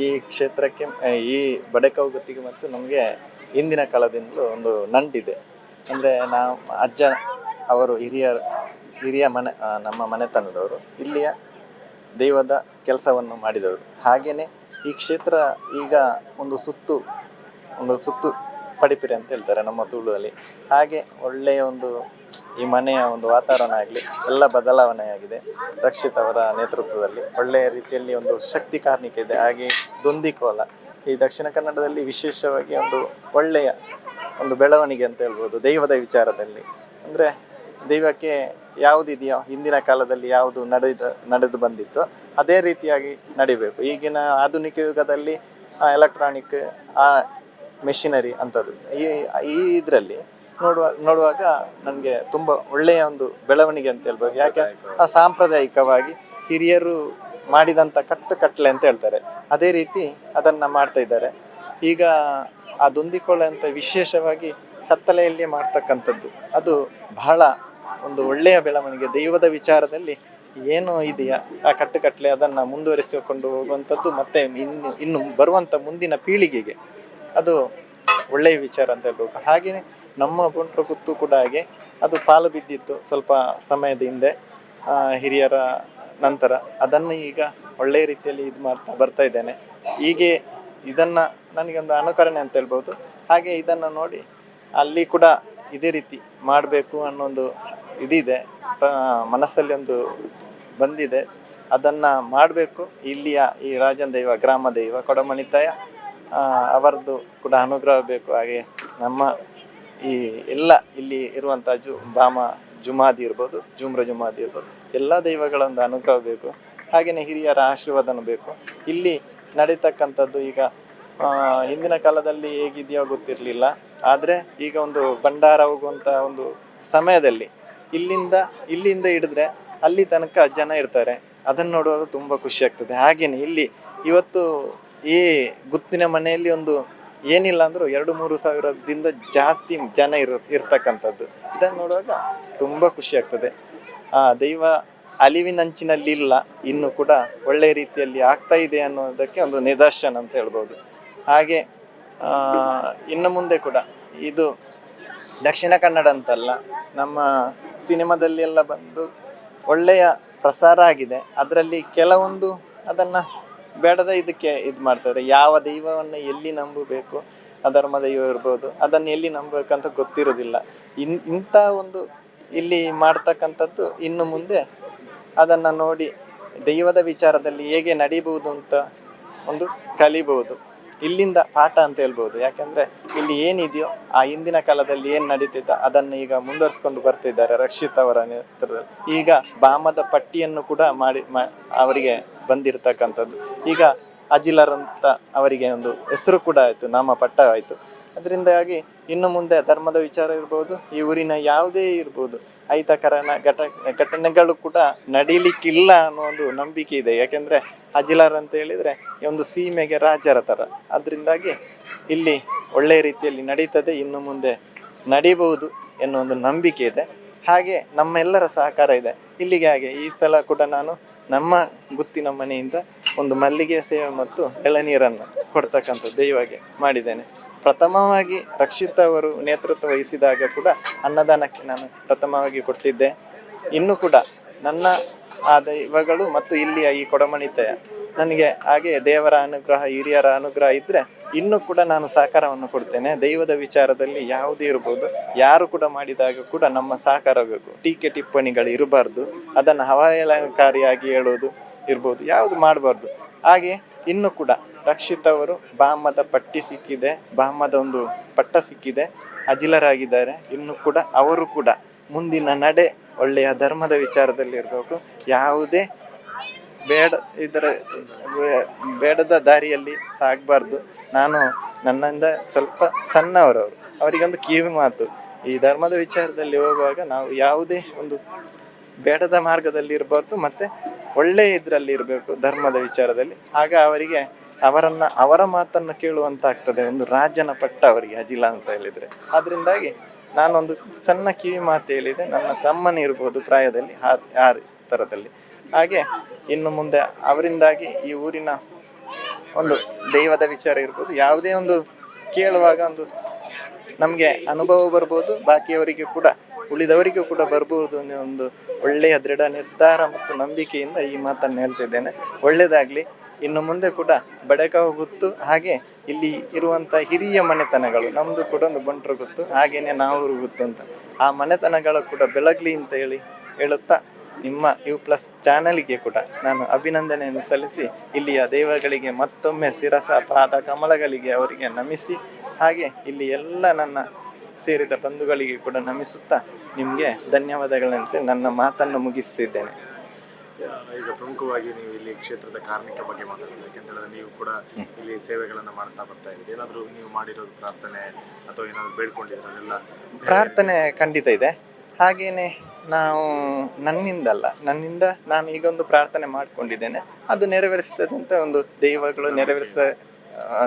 ಈ ಕ್ಷೇತ್ರಕ್ಕೆ ಈ ಬಡಕಾವು ಗುತ್ತಿಗೆ ಮತ್ತು ನಮಗೆ ಹಿಂದಿನ ಕಾಲದಿಂದಲೂ ಒಂದು ನಂಟಿದೆ. ಅಂದರೆ ನಾವು ಅಜ್ಜ ಅವರು ಹಿರಿಯ ಹಿರಿಯ ಮನೆ ನಮ್ಮ ಮನೆತನದವರು ಇಲ್ಲಿಯ ದೈವದ ಕೆಲಸವನ್ನು ಮಾಡಿದವರು. ಹಾಗೆಯೇ ಈ ಕ್ಷೇತ್ರ ಈಗ ಒಂದು ಸುತ್ತು ಒಂದು ಸುತ್ತು ಪಡಿಪಿರಿ ಅಂತ ಹೇಳ್ತಾರೆ ನಮ್ಮ ತುಳುವಲ್ಲಿ. ಹಾಗೆ ಒಳ್ಳೆಯ ಒಂದು ಈ ಮನೆಯ ಒಂದು ವಾತಾವರಣ ಆಗಲಿ, ಎಲ್ಲ ಬದಲಾವಣೆ ಆಗಿದೆ ರಕ್ಷಿತ್ ಅವರ ನೇತೃತ್ವದಲ್ಲಿ. ಒಳ್ಳೆಯ ರೀತಿಯಲ್ಲಿ ಒಂದು ಶಕ್ತಿ ಕಾರ್ಣಿಕ ಇದೆ, ಹಾಗೆ ದೊಂದಿಕೋಲ ಈ ದಕ್ಷಿಣ ಕನ್ನಡದಲ್ಲಿ ವಿಶೇಷವಾಗಿ ಒಂದು ಒಳ್ಳೆಯ ಒಂದು ಬೆಳವಣಿಗೆ ಅಂತ ಹೇಳ್ಬೋದು, ದೈವದ ವಿಚಾರದಲ್ಲಿ. ಅಂದರೆ ದೈವಕ್ಕೆ ಯಾವುದಿದೆಯೋ ಹಿಂದಿನ ಕಾಲದಲ್ಲಿ ಯಾವುದು ನಡೆದ, ನಡೆದು ಬಂದಿತ್ತು, ಅದೇ ರೀತಿಯಾಗಿ ನಡಿಬೇಕು. ಈಗಿನ ಆಧುನಿಕ ಯುಗದಲ್ಲಿ ಎಲೆಕ್ಟ್ರಾನಿಕ್ ಆ ಮೆಷಿನರಿ ಅಂಥದ್ದು. ಈ ಈ ಇದರಲ್ಲಿ ನೋಡುವ, ನೋಡುವಾಗ ನನಗೆ ತುಂಬ ಒಳ್ಳೆಯ ಒಂದು ಬೆಳವಣಿಗೆ ಅಂತ ಹೇಳ್ಬೋದು. ಯಾಕೆ? ಆ ಸಾಂಪ್ರದಾಯಿಕವಾಗಿ ಹಿರಿಯರು ಮಾಡಿದಂಥ ಕಟ್ಟು ಕಟ್ಟಲೆ ಅಂತ ಹೇಳ್ತಾರೆ. ಅದೇ ರೀತಿ ಅದನ್ನು ಮಾಡ್ತಾ ಇದ್ದಾರೆ. ಈಗ ಆ ದೊಂದಿಕೊಳ್ಳೆ ಅಂತ ವಿಶೇಷವಾಗಿ ಕತ್ತಲೆಯಲ್ಲಿ ಮಾಡ್ತಕ್ಕಂಥದ್ದು, ಅದು ಬಹಳ ಒಂದು ಒಳ್ಳೆಯ ಬೆಳವಣಿಗೆ, ದೈವದ ವಿಚಾರದಲ್ಲಿ ಏನು ಇದೆಯಾ? ಆ ಕಟ್ಟುಕಟ್ಟಲೆ ಅದನ್ನು ಮುಂದುವರಿಸಿಕೊಂಡು ಹೋಗುವಂಥದ್ದು ಮತ್ತೆ ಇನ್ನು ಇನ್ನು ಬರುವಂಥ ಮುಂದಿನ ಪೀಳಿಗೆಗೆ ಅದು ಒಳ್ಳೆಯ ವಿಚಾರ ಅಂತ ಹೇಳ್ಬೇಕು. ಹಾಗೆಯೇ ನಮ್ಮ ಬೊಂಟ್ರ ಕುತ್ತು ಕೂಡ ಹಾಗೆ ಅದು ಪಾಲು ಬಿದ್ದಿತ್ತು ಸ್ವಲ್ಪ ಸಮಯದ ಹಿಂದೆ ಹಿರಿಯರ ನಂತರ. ಅದನ್ನು ಈಗ ಒಳ್ಳೆಯ ರೀತಿಯಲ್ಲಿ ಇದು ಮಾಡ್ತಾ ಬರ್ತಾ ಇದ್ದೇನೆ. ಹೀಗೆ ಇದನ್ನು ನನಗೊಂದು ಅನುಕರಣೆ ಅಂತ ಹೇಳ್ಬೋದು. ಹಾಗೆ ಇದನ್ನು ನೋಡಿ ಅಲ್ಲಿ ಕೂಡ ಇದೇ ರೀತಿ ಮಾಡಬೇಕು ಅನ್ನೋದು ಇದಿದೆ. ಮನಸ್ಸಲ್ಲಿ ಒಂದು ಬಂದಿದೆ. ಅದನ್ನು ಮಾಡಬೇಕು. ಇಲ್ಲಿಯ ಈ ರಾಜನ್ ದೈವ, ಗ್ರಾಮ ದೈವ ಕೊಡಮಣಿತಾಯ ಅವರದ್ದು ಕೂಡ ಅನುಗ್ರಹ ಬೇಕು. ಹಾಗೆ ನಮ್ಮ ಈ ಎಲ್ಲ ಇಲ್ಲಿ ಇರುವಂಥ ಜು, ಬಾಮ ಜುಮಾದಿ ಇರ್ಬೋದು, ಜುಮ್ರ ಜುಮಾದಿ ಇರ್ಬೋದು, ಎಲ್ಲ ದೈವಗಳೊಂದು ಅನುಗ್ರಹ ಬೇಕು. ಹಾಗೆಯೇ ಹಿರಿಯರ ಆಶೀರ್ವಾದನೂ ಬೇಕು. ಇಲ್ಲಿ ನಡೀತಕ್ಕಂಥದ್ದು ಈಗ ಹಿಂದಿನ ಕಾಲದಲ್ಲಿ ಹೇಗಿದೆಯೋ ಗೊತ್ತಿರಲಿಲ್ಲ. ಆದರೆ ಈಗ ಒಂದು ಭಂಡಾರ ಹೋಗುವಂಥ ಒಂದು ಸಮಯದಲ್ಲಿ ಇಲ್ಲಿಂದ ಇಲ್ಲಿಂದ ಹಿಡಿದ್ರೆ ಅಲ್ಲಿ ತನಕ ಜನ ಇರ್ತಾರೆ. ಅದನ್ನು ನೋಡುವಾಗ ತುಂಬ ಖುಷಿ ಆಗ್ತದೆ. ಹಾಗೇನೆ ಇಲ್ಲಿ ಇವತ್ತು ಈ ಗುತ್ತಿನ ಮನೆಯಲ್ಲಿ ಒಂದು ಏನಿಲ್ಲ ಅಂದರೂ ಎರಡು, ಮೂರು ಸಾವಿರದಿಂದ ಜಾಸ್ತಿ ಜನ ಇರ, ಇರ್ತಕ್ಕಂಥದ್ದು. ಇದನ್ನು ನೋಡುವಾಗ ತುಂಬ ಖುಷಿ ಆಗ್ತದೆ. ಆ, ದೈವ ಅಲಿವಿನಂಚಿನಲ್ಲಿ ಇಲ್ಲ. ಇನ್ನು ಕೂಡ ಒಳ್ಳೆಯ ರೀತಿಯಲ್ಲಿ ಆಗ್ತಾ ಇದೆ ಅನ್ನೋದಕ್ಕೆ ಒಂದು ನಿದರ್ಶನ ಅಂತ ಹೇಳ್ಬೋದು. ಹಾಗೆ ಇನ್ನು ಮುಂದೆ ಕೂಡ ಇದು ದಕ್ಷಿಣ ಕನ್ನಡ ಅಂತಲ್ಲ, ನಮ್ಮ ಸಿನಿಮಾದಲ್ಲಿ ಎಲ್ಲ ಬಂದು ಒಳ್ಳೆಯ ಪ್ರಸಾರ ಆಗಿದೆ. ಅದರಲ್ಲಿ ಕೆಲವೊಂದು ಅದನ್ನು ಬೇಡದ ಇದಕ್ಕೆ ಇದು ಮಾಡ್ತಾರೆ. ಯಾವ ದೈವವನ್ನು ಎಲ್ಲಿ ನಂಬಬೇಕು ಅಧರ್ಮ ದೈವ ಇರ್ಬೋದು, ಅದನ್ನು ಎಲ್ಲಿ ನಂಬಬೇಕಂತ ಗೊತ್ತಿರೋದಿಲ್ಲ. ಇನ್, ಇಂಥ ಒಂದು ಇಲ್ಲಿ ಮಾಡ್ತಕ್ಕಂಥದ್ದು ಇನ್ನು ಮುಂದೆ ಅದನ್ನು ನೋಡಿ ದೈವದ ವಿಚಾರದಲ್ಲಿ ಹೇಗೆ ನಡೀಬಹುದು ಅಂತ ಒಂದು ಕಲಿಬಹುದು. ಇಲ್ಲಿಂದ ಪಾಠ ಅಂತ ಹೇಳ್ಬೋದು. ಯಾಕಂದ್ರೆ ಇಲ್ಲಿ ಏನಿದೆಯೋ ಆ ಹಿಂದಿನ ಕಾಲದಲ್ಲಿ ಏನು ನಡೀತಿತ್ತು ಅದನ್ನು ಈಗ ಮುಂದುವರಿಸ್ಕೊಂಡು ಬರ್ತಿದ್ದಾರೆ ರಕ್ಷಿತ್ ಅವರ ನೇತೃತ್ವದಲ್ಲಿ. ಈಗ ಬಾಮದ ಪಟ್ಟಿಯನ್ನು ಕೂಡ ಮಾಡಿ ಅವರಿಗೆ ಬಂದಿರತಕ್ಕಂಥದ್ದು. ಈಗ ಅಜಿಲರ್ ಅಂತ ಅವರಿಗೆ ಒಂದು ಹೆಸರು ಕೂಡ ಆಯಿತು, ನಾಮ ಪಟ್ಟ ಆಯಿತು. ಅದರಿಂದಾಗಿ ಇನ್ನು ಮುಂದೆ ಧರ್ಮದ ವಿಚಾರ ಇರ್ಬೋದು, ಈ ಊರಿನ ಯಾವುದೇ ಇರ್ಬೋದು. ಅಹಿತಕರಣ ಘಟ, ಘಟನೆಗಳು ಕೂಡ ನಡೀಲಿಕ್ಕಿಲ್ಲ ಅನ್ನೋ ಒಂದು ನಂಬಿಕೆ ಇದೆ. ಯಾಕೆಂದ್ರೆ ಅಜಿಲಾರ್ ಅಂತ ಹೇಳಿದ್ರೆ ಒಂದು ಸೀಮೆಗೆ ರಾಜರ ಥರ ಅದರಿಂದಾಗಿ ಇಲ್ಲಿ ಒಳ್ಳೆಯ ರೀತಿಯಲ್ಲಿ ನಡೀತದೆ, ಇನ್ನು ಮುಂದೆ ನಡೀಬಹುದು ಎನ್ನುವ ಒಂದು ನಂಬಿಕೆ ಇದೆ. ಹಾಗೆ ನಮ್ಮೆಲ್ಲರ ಸಹಕಾರ ಇದೆ. ಇಲ್ಲಿಗೆ ಹಾಗೆ ಈ ಸಲ ಕೂಡ ನಾನು ನಮ್ಮ ಗುತ್ತಿನ ಮನೆಯಿಂದ ಒಂದು ಮಲ್ಲಿಗೆ ಸೇವೆ ಮತ್ತು ಎಳನೀರನ್ನು ಕೊಡ್ತಕ್ಕಂಥ ದೈವಗೆ ಮಾಡಿದ್ದೇನೆ. ಪ್ರಥಮವಾಗಿ ರಕ್ಷಿತ್ ಅವರು ನೇತೃತ್ವ ವಹಿಸಿದಾಗ ಕೂಡ ಅನ್ನದಾನಕ್ಕೆ ನಾನು ಪ್ರಥಮವಾಗಿ ಕೊಟ್ಟಿದ್ದೆ. ಇನ್ನು ಕೂಡ ನನ್ನ ಆ ದೈವಗಳು ಮತ್ತು ಇಲ್ಲಿಯ ಈ ಕೊಡಮಣಿತೆಯ ನನಗೆ ಹಾಗೆ ದೇವರ ಅನುಗ್ರಹ, ಹಿರಿಯರ ಅನುಗ್ರಹ ಇದ್ದರೆ ಇನ್ನು ಕೂಡ ನಾನು ಸಹಕಾರವನ್ನು ಕೊಡ್ತೇನೆ. ದೈವದ ವಿಚಾರದಲ್ಲಿ ಯಾವುದೇ ಇರ್ಬೋದು, ಯಾರು ಕೂಡ ಮಾಡಿದಾಗ ಕೂಡ ನಮ್ಮ ಸಹಕಾರ ಬೇಕು ಟೀಕೆ ಟಿಪ್ಪಣಿಗಳು ಇರಬಾರ್ದು, ಅದನ್ನು ಅವಹೇಳನಕಾರಿಯಾಗಿ ಹೇಳೋದು ಇರ್ಬೋದು, ಯಾವುದು ಮಾಡಬಾರ್ದು. ಹಾಗೆ ಇನ್ನು ಕೂಡ ರಕ್ಷಿತ್ ಅವರು ಬಾಮದ ಪಟ್ಟಿ ಸಿಕ್ಕಿದೆ ಬಾಮದ ಒಂದು ಪಟ್ಟ ಸಿಕ್ಕಿದೆ, ಅಜಿಲರಾಗಿದ್ದಾರೆ. ಇನ್ನು ಕೂಡ ಅವರು ಕೂಡ ಮುಂದಿನ ನಡೆ ಒಳ್ಳೆಯ ಧರ್ಮದ ವಿಚಾರದಲ್ಲಿ ಇರಬೇಕು. ಯಾವುದೇ ಬೇಡ, ಇದರ ಬೇಡದ ದಾರಿಯಲ್ಲಿ ಸಾಗಬಾರ್ದು. ನಾನು ನನ್ನಿಂದ ಸ್ವಲ್ಪ ಸಣ್ಣವರವರು. ಅವರಿಗೊಂದು ಕಿವಿ ಮಾತು. ಈ ಧರ್ಮದ ವಿಚಾರದಲ್ಲಿ ಹೋಗುವಾಗ ನಾವು ಯಾವುದೇ ಒಂದು ಬೇಡದ ಮಾರ್ಗದಲ್ಲಿ ಇರಬಾರ್ದು, ಮತ್ತೆ ಒಳ್ಳೆಯ ಇದರಲ್ಲಿ ಇರಬೇಕು ಧರ್ಮದ ವಿಚಾರದಲ್ಲಿ. ಆಗ ಅವರಿಗೆ ಅವರನ್ನ, ಅವರ ಮಾತನ್ನು ಕೇಳುವಂತಾಗ್ತದೆ. ಒಂದು ರಾಜನ ಪಟ್ಟ ಅವರಿಗೆ ಅಜಿಲ ಅಂತ ಹೇಳಿದ್ರೆ. ಅದರಿಂದಾಗಿ ನಾನೊಂದು ಸಣ್ಣ ಕಿವಿ ಮಾತು ಹೇಳಿದೆ. ನನ್ನ ತಮ್ಮನಿರ್ಬೋದು ಪ್ರಾಯದಲ್ಲಿ, ಆ ಆ ಥರದಲ್ಲಿ ಹಾಗೆ ಇನ್ನು ಮುಂದೆ ಅವರಿಂದಾಗಿ ಈ ಊರಿನ ಒಂದು ದೈವದ ವಿಚಾರ ಇರ್ಬೋದು. ಯಾವುದೇ ಒಂದು ಕೇಳುವಾಗ ಒಂದು ನಮಗೆ ಅನುಭವ ಬರ್ಬೋದು. ಬಾಕಿಯವರಿಗೆ ಕೂಡ, ಉಳಿದವರಿಗೂ ಕೂಡ ಬರಬಹುದು ಅನ್ನೋ ಒಂದು ಒಳ್ಳೆಯ ದೃಢ ನಿರ್ಧಾರ ಮತ್ತು ನಂಬಿಕೆಯಿಂದ ಈ ಮಾತನ್ನು ಹೇಳ್ತಿದ್ದೇನೆ. ಒಳ್ಳೆಯದಾಗಲಿ. ಇನ್ನು ಮುಂದೆ ಕೂಡ ಬಡಕಾವ್ ಗೊತ್ತು ಹಾಗೆ ಇಲ್ಲಿ ಇರುವಂಥ ಹಿರಿಯ ಮನೆತನಗಳು ನಮ್ಮದು ಕೂಡ ಒಂದು ಬಂಟರು ಗೊತ್ತು, ಹಾಗೇನೆ ನಾವು ಗೊತ್ತು ಅಂತ. ಆ ಮನೆತನಗಳು ಕೂಡ ಬೆಳಗ್ಲಿ ಅಂತ ಹೇಳಿ ಹೇಳುತ್ತಾ ನಿಮ್ಮ ಯು ಪ್ಲಸ್ ಚಾನಲ್ಗೆ ಕೂಡ ನಾನು ಅಭಿನಂದನೆಯನ್ನು ಸಲ್ಲಿಸಿ ಇಲ್ಲಿಯ ದೇವಗಳಿಗೆ ಮತ್ತೊಮ್ಮೆ ಶಿರಸ, ಪಾದ, ಕಮಲಗಳಿಗೆ ಅವರಿಗೆ ನಮಿಸಿ, ಹಾಗೆ ಇಲ್ಲಿ ಎಲ್ಲ ನನ್ನ ಸೇರಿದ ಬಂಧುಗಳಿಗೆ ಕೂಡ ನಮಿಸುತ್ತಾ ನಿಮಗೆ ಧನ್ಯವಾದಗಳಂತೆ ನನ್ನ ಮಾತನ್ನು ಮುಗಿಸ್ತಿದ್ದೇನೆ. ಈಗ ಪ್ರಮುಖವಾಗಿ ನೀವು ಇಲ್ಲಿ ಕ್ಷೇತ್ರದ ಕಾರ್ಮಿಕ ಬಗ್ಗೆ ಮಾತಾಡಿದ್ರೆ ಯಾಕೆಂತೇಳಿದ್ರೆ ನೀವು ಕೂಡ ಇಲ್ಲಿ ಸೇವೆಗಳನ್ನು ಮಾಡ್ತಾ ಬರ್ತಾ ಇದ್ದೀರಿ. ಏನಾದರೂ ನೀವು ಮಾಡಿರೋದು ಪ್ರಾರ್ಥನೆ ಅಥವಾ ಏನಾದರೂ ಬೇಡ್ಕೊಂಡಿರೋದೆಲ್ಲ ಪ್ರಾರ್ಥನೆ ಖಂಡಿತ ಇದೆ. ಹಾಗೇನೆ ನಾವು ನನ್ನಿಂದಲ್ಲ ನನ್ನಿಂದ ನಾನು ಈಗೊಂದು ಪ್ರಾರ್ಥನೆ ಮಾಡ್ಕೊಂಡಿದ್ದೇನೆ. ಅದು ನೆರವೇರಿಸ್ತದೆ ಅಂತ ಒಂದು ದೈವಗಳು ನೆರವೇರಿಸ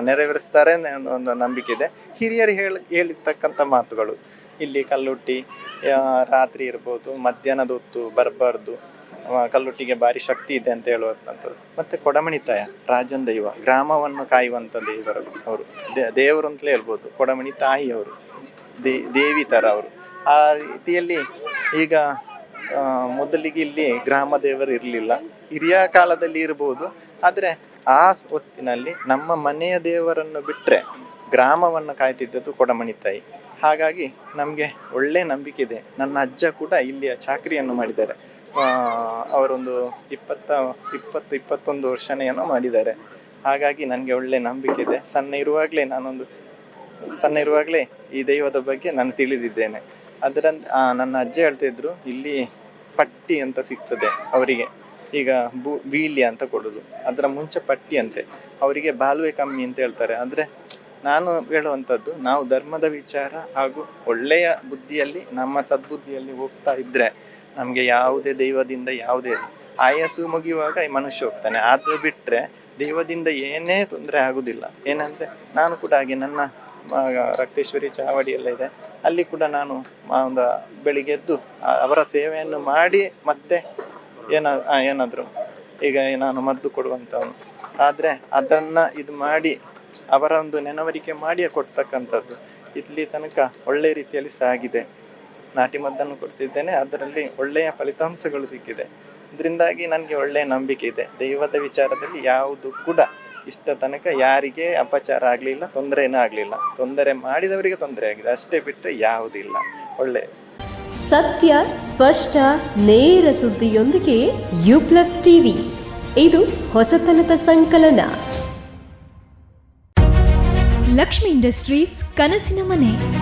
ನೆರವೇರಿಸ್ತಾರೆ ಅನ್ನೋ ಒಂದು ನಂಬಿಕೆ ಇದೆ. ಹಿರಿಯರು ಹೇಳಿ ಹೇಳಿರ್ತಕ್ಕಂಥ ಮಾತುಗಳು ಇಲ್ಲಿ ಕಲ್ಲುಟ್ಟಿ ರಾತ್ರಿ ಇರ್ಬೋದು ಮಧ್ಯಾಹ್ನದ ಹೊತ್ತು ಬರಬಾರ್ದು ಕಲ್ಲುಟ್ಟಿಗೆ ಭಾರಿ ಶಕ್ತಿ ಇದೆ ಅಂತ ಹೇಳುವಂಥದ್ದು. ಮತ್ತೆ ಕೊಡಮಣಿತಾಯ, ರಾಜನ್ ದೈವ, ಗ್ರಾಮವನ್ನು ಕಾಯುವಂಥ ದೇವರು ಅವರು. ದೇವರು ಅಂತಲೇ ಹೇಳ್ಬೋದು ಕೊಡಮಣಿ ತಾಯಿ ಅವರು ದೇವಿ ಥರ ಅವರು. ಆ ರೀತಿಯಲ್ಲಿ ಈಗ ಮೊದಲಿಗೆ ಇಲ್ಲಿ ಗ್ರಾಮ ದೇವರು ಇರಲಿಲ್ಲ. ಹಿರಿಯ ಕಾಲದಲ್ಲಿ ಇರ್ಬೋದು, ಆದರೆ ಆ ಹೊತ್ತಿನಲ್ಲಿ ನಮ್ಮ ಮನೆಯ ದೇವರನ್ನು ಬಿಟ್ಟರೆ ಗ್ರಾಮವನ್ನು ಕಾಯ್ತಿದ್ದದ್ದು ಕೊಡಮಣಿ ತಾಯಿ ಹಾಗಾಗಿ ನಮಗೆ ಒಳ್ಳೆ ನಂಬಿಕೆ ಇದೆ. ನನ್ನ ಅಜ್ಜ ಕೂಡ ಇಲ್ಲಿಯ ಚಾಕ್ರಿಯನ್ನು ಮಾಡಿದ್ದಾರೆ. ಅವರೊಂದು ಇಪ್ಪತ್ತ, ಇಪ್ಪತ್ತು, ಇಪ್ಪತ್ತೊಂದು ವರ್ಷನೇ ಏನೋ ಮಾಡಿದ್ದಾರೆ. ಹಾಗಾಗಿ ನನಗೆ ಒಳ್ಳೆ ನಂಬಿಕೆ ಇದೆ. ಸಣ್ಣ ಇರುವಾಗಲೇ ನಾನೊಂದು, ಸಣ್ಣ ಇರುವಾಗಲೇ ಈ ದೈವದ ಬಗ್ಗೆ ನಾನು ತಿಳಿದಿದ್ದೇನೆ. ಅದರ ನನ್ನ ಅಜ್ಜ ಹೇಳ್ತಿದ್ರು ಇಲ್ಲಿ ಪಟ್ಟಿ ಅಂತ ಸಿಗ್ತದೆ ಅವರಿಗೆ. ಈಗ ಬೂ ಬೀಲ್ಯ ಅಂತ ಕೊಡೋದು. ಅದರ ಮುಂಚೆ ಪಟ್ಟಿ ಅಂತೆ. ಅವರಿಗೆ ಬಾಲ್ವೆ ಕಮ್ಮಿ ಅಂತ ಹೇಳ್ತಾರೆ. ಅಂದರೆ ನಾನು ಹೇಳುವಂಥದ್ದು, ನಾವು ಧರ್ಮದ ವಿಚಾರ ಹಾಗೂ ಒಳ್ಳೆಯ ಬುದ್ಧಿಯಲ್ಲಿ, ನಮ್ಮ ಸದ್ಬುದ್ಧಿಯಲ್ಲಿ ಹೋಗ್ತಾ ಇದ್ದರೆ ನಮಗೆ ಯಾವುದೇ ದೈವದಿಂದ ಯಾವುದೇ ಆಯಸ್ಸು ಮುಗಿಯುವಾಗ ಈ ಮನುಷ್ಯ ಹೋಗ್ತಾನೆ. ಅದು ಬಿಟ್ಟರೆ ದೈವದಿಂದ ಏನೇ ತೊಂದರೆ ಆಗುವುದಿಲ್ಲ ಏನಂದರೆ ನಾನು ಕೂಡ ಹಾಗೆ ನನ್ನ ರಕ್ತೇಶ್ವರಿ ಚಾವಡಿ ಎಲ್ಲ ಇದೆ. ಅಲ್ಲಿ ಕೂಡ ನಾನು ಒಂದು ಬೆಳಿಗ್ಗೆ ಎದ್ದು ಅವರ ಸೇವೆಯನ್ನು ಮಾಡಿ ಮತ್ತೆ ಏನ ಏನಾದರೂ ಏನಾದ್ರು ಈಗ ನಾನು ಮದ್ದು ಕೊಡುವಂಥವನು. ಆದರೆ ಅದನ್ನು ಇದು ಮಾಡಿ ಅವರ ಒಂದು ನೆನವರಿಕೆ ಮಾಡಿಯೇ ಕೊಡ್ತಕ್ಕಂಥದ್ದು. ಇಲ್ಲಿ ತನಕ ಒಳ್ಳೆ ರೀತಿಯಲ್ಲಿ ಸಾಗಿದೆ. ನಾಟಿ ಮದ್ದನ್ನು ಕೊಡ್ತಿದ್ದೇನೆ. ಅದರಲ್ಲಿ ಒಳ್ಳೆಯ ಫಲಿತಾಂಶಗಳು ಸಿಕ್ಕಿದೆ. ಇದರಿಂದಾಗಿ ನನಗೆ ಒಳ್ಳೆಯ ನಂಬಿಕೆ ಇದೆ. ದೈವದ ವಿಚಾರದಲ್ಲಿ ಯಾವುದು ಕೂಡ ಇಷ್ಟ ತನಕ ಯಾರಿಗೆ ಅಪಚಾರ ಆಗಲಿಲ್ಲ, ತೊಂದರೆನೂ ಆಗಲಿಲ್ಲ. ತೊಂದರೆ ಮಾಡಿದವರಿಗೆ ತೊಂದರೆ ಆಗಿದೆ. ಅಷ್ಟೇ ಬಿಟ್ಟರೆ ಯಾವುದಿಲ್ಲ ಒಳ್ಳೆಯ ಸತ್ಯ, ಸ್ಪಷ್ಟ, ನೇರ ಸುದ್ದಿಯೊಂದಿಗೆ ಯು ಪ್ಲಸ್ ಟಿವಿ. ಇದು ಹೊಸತನದ ಸಂಕಲನ. ಲಕ್ಷ್ಮಿ ಇಂಡಸ್ಟ್ರೀಸ್ ಕನಸಿನ ಮನೆ.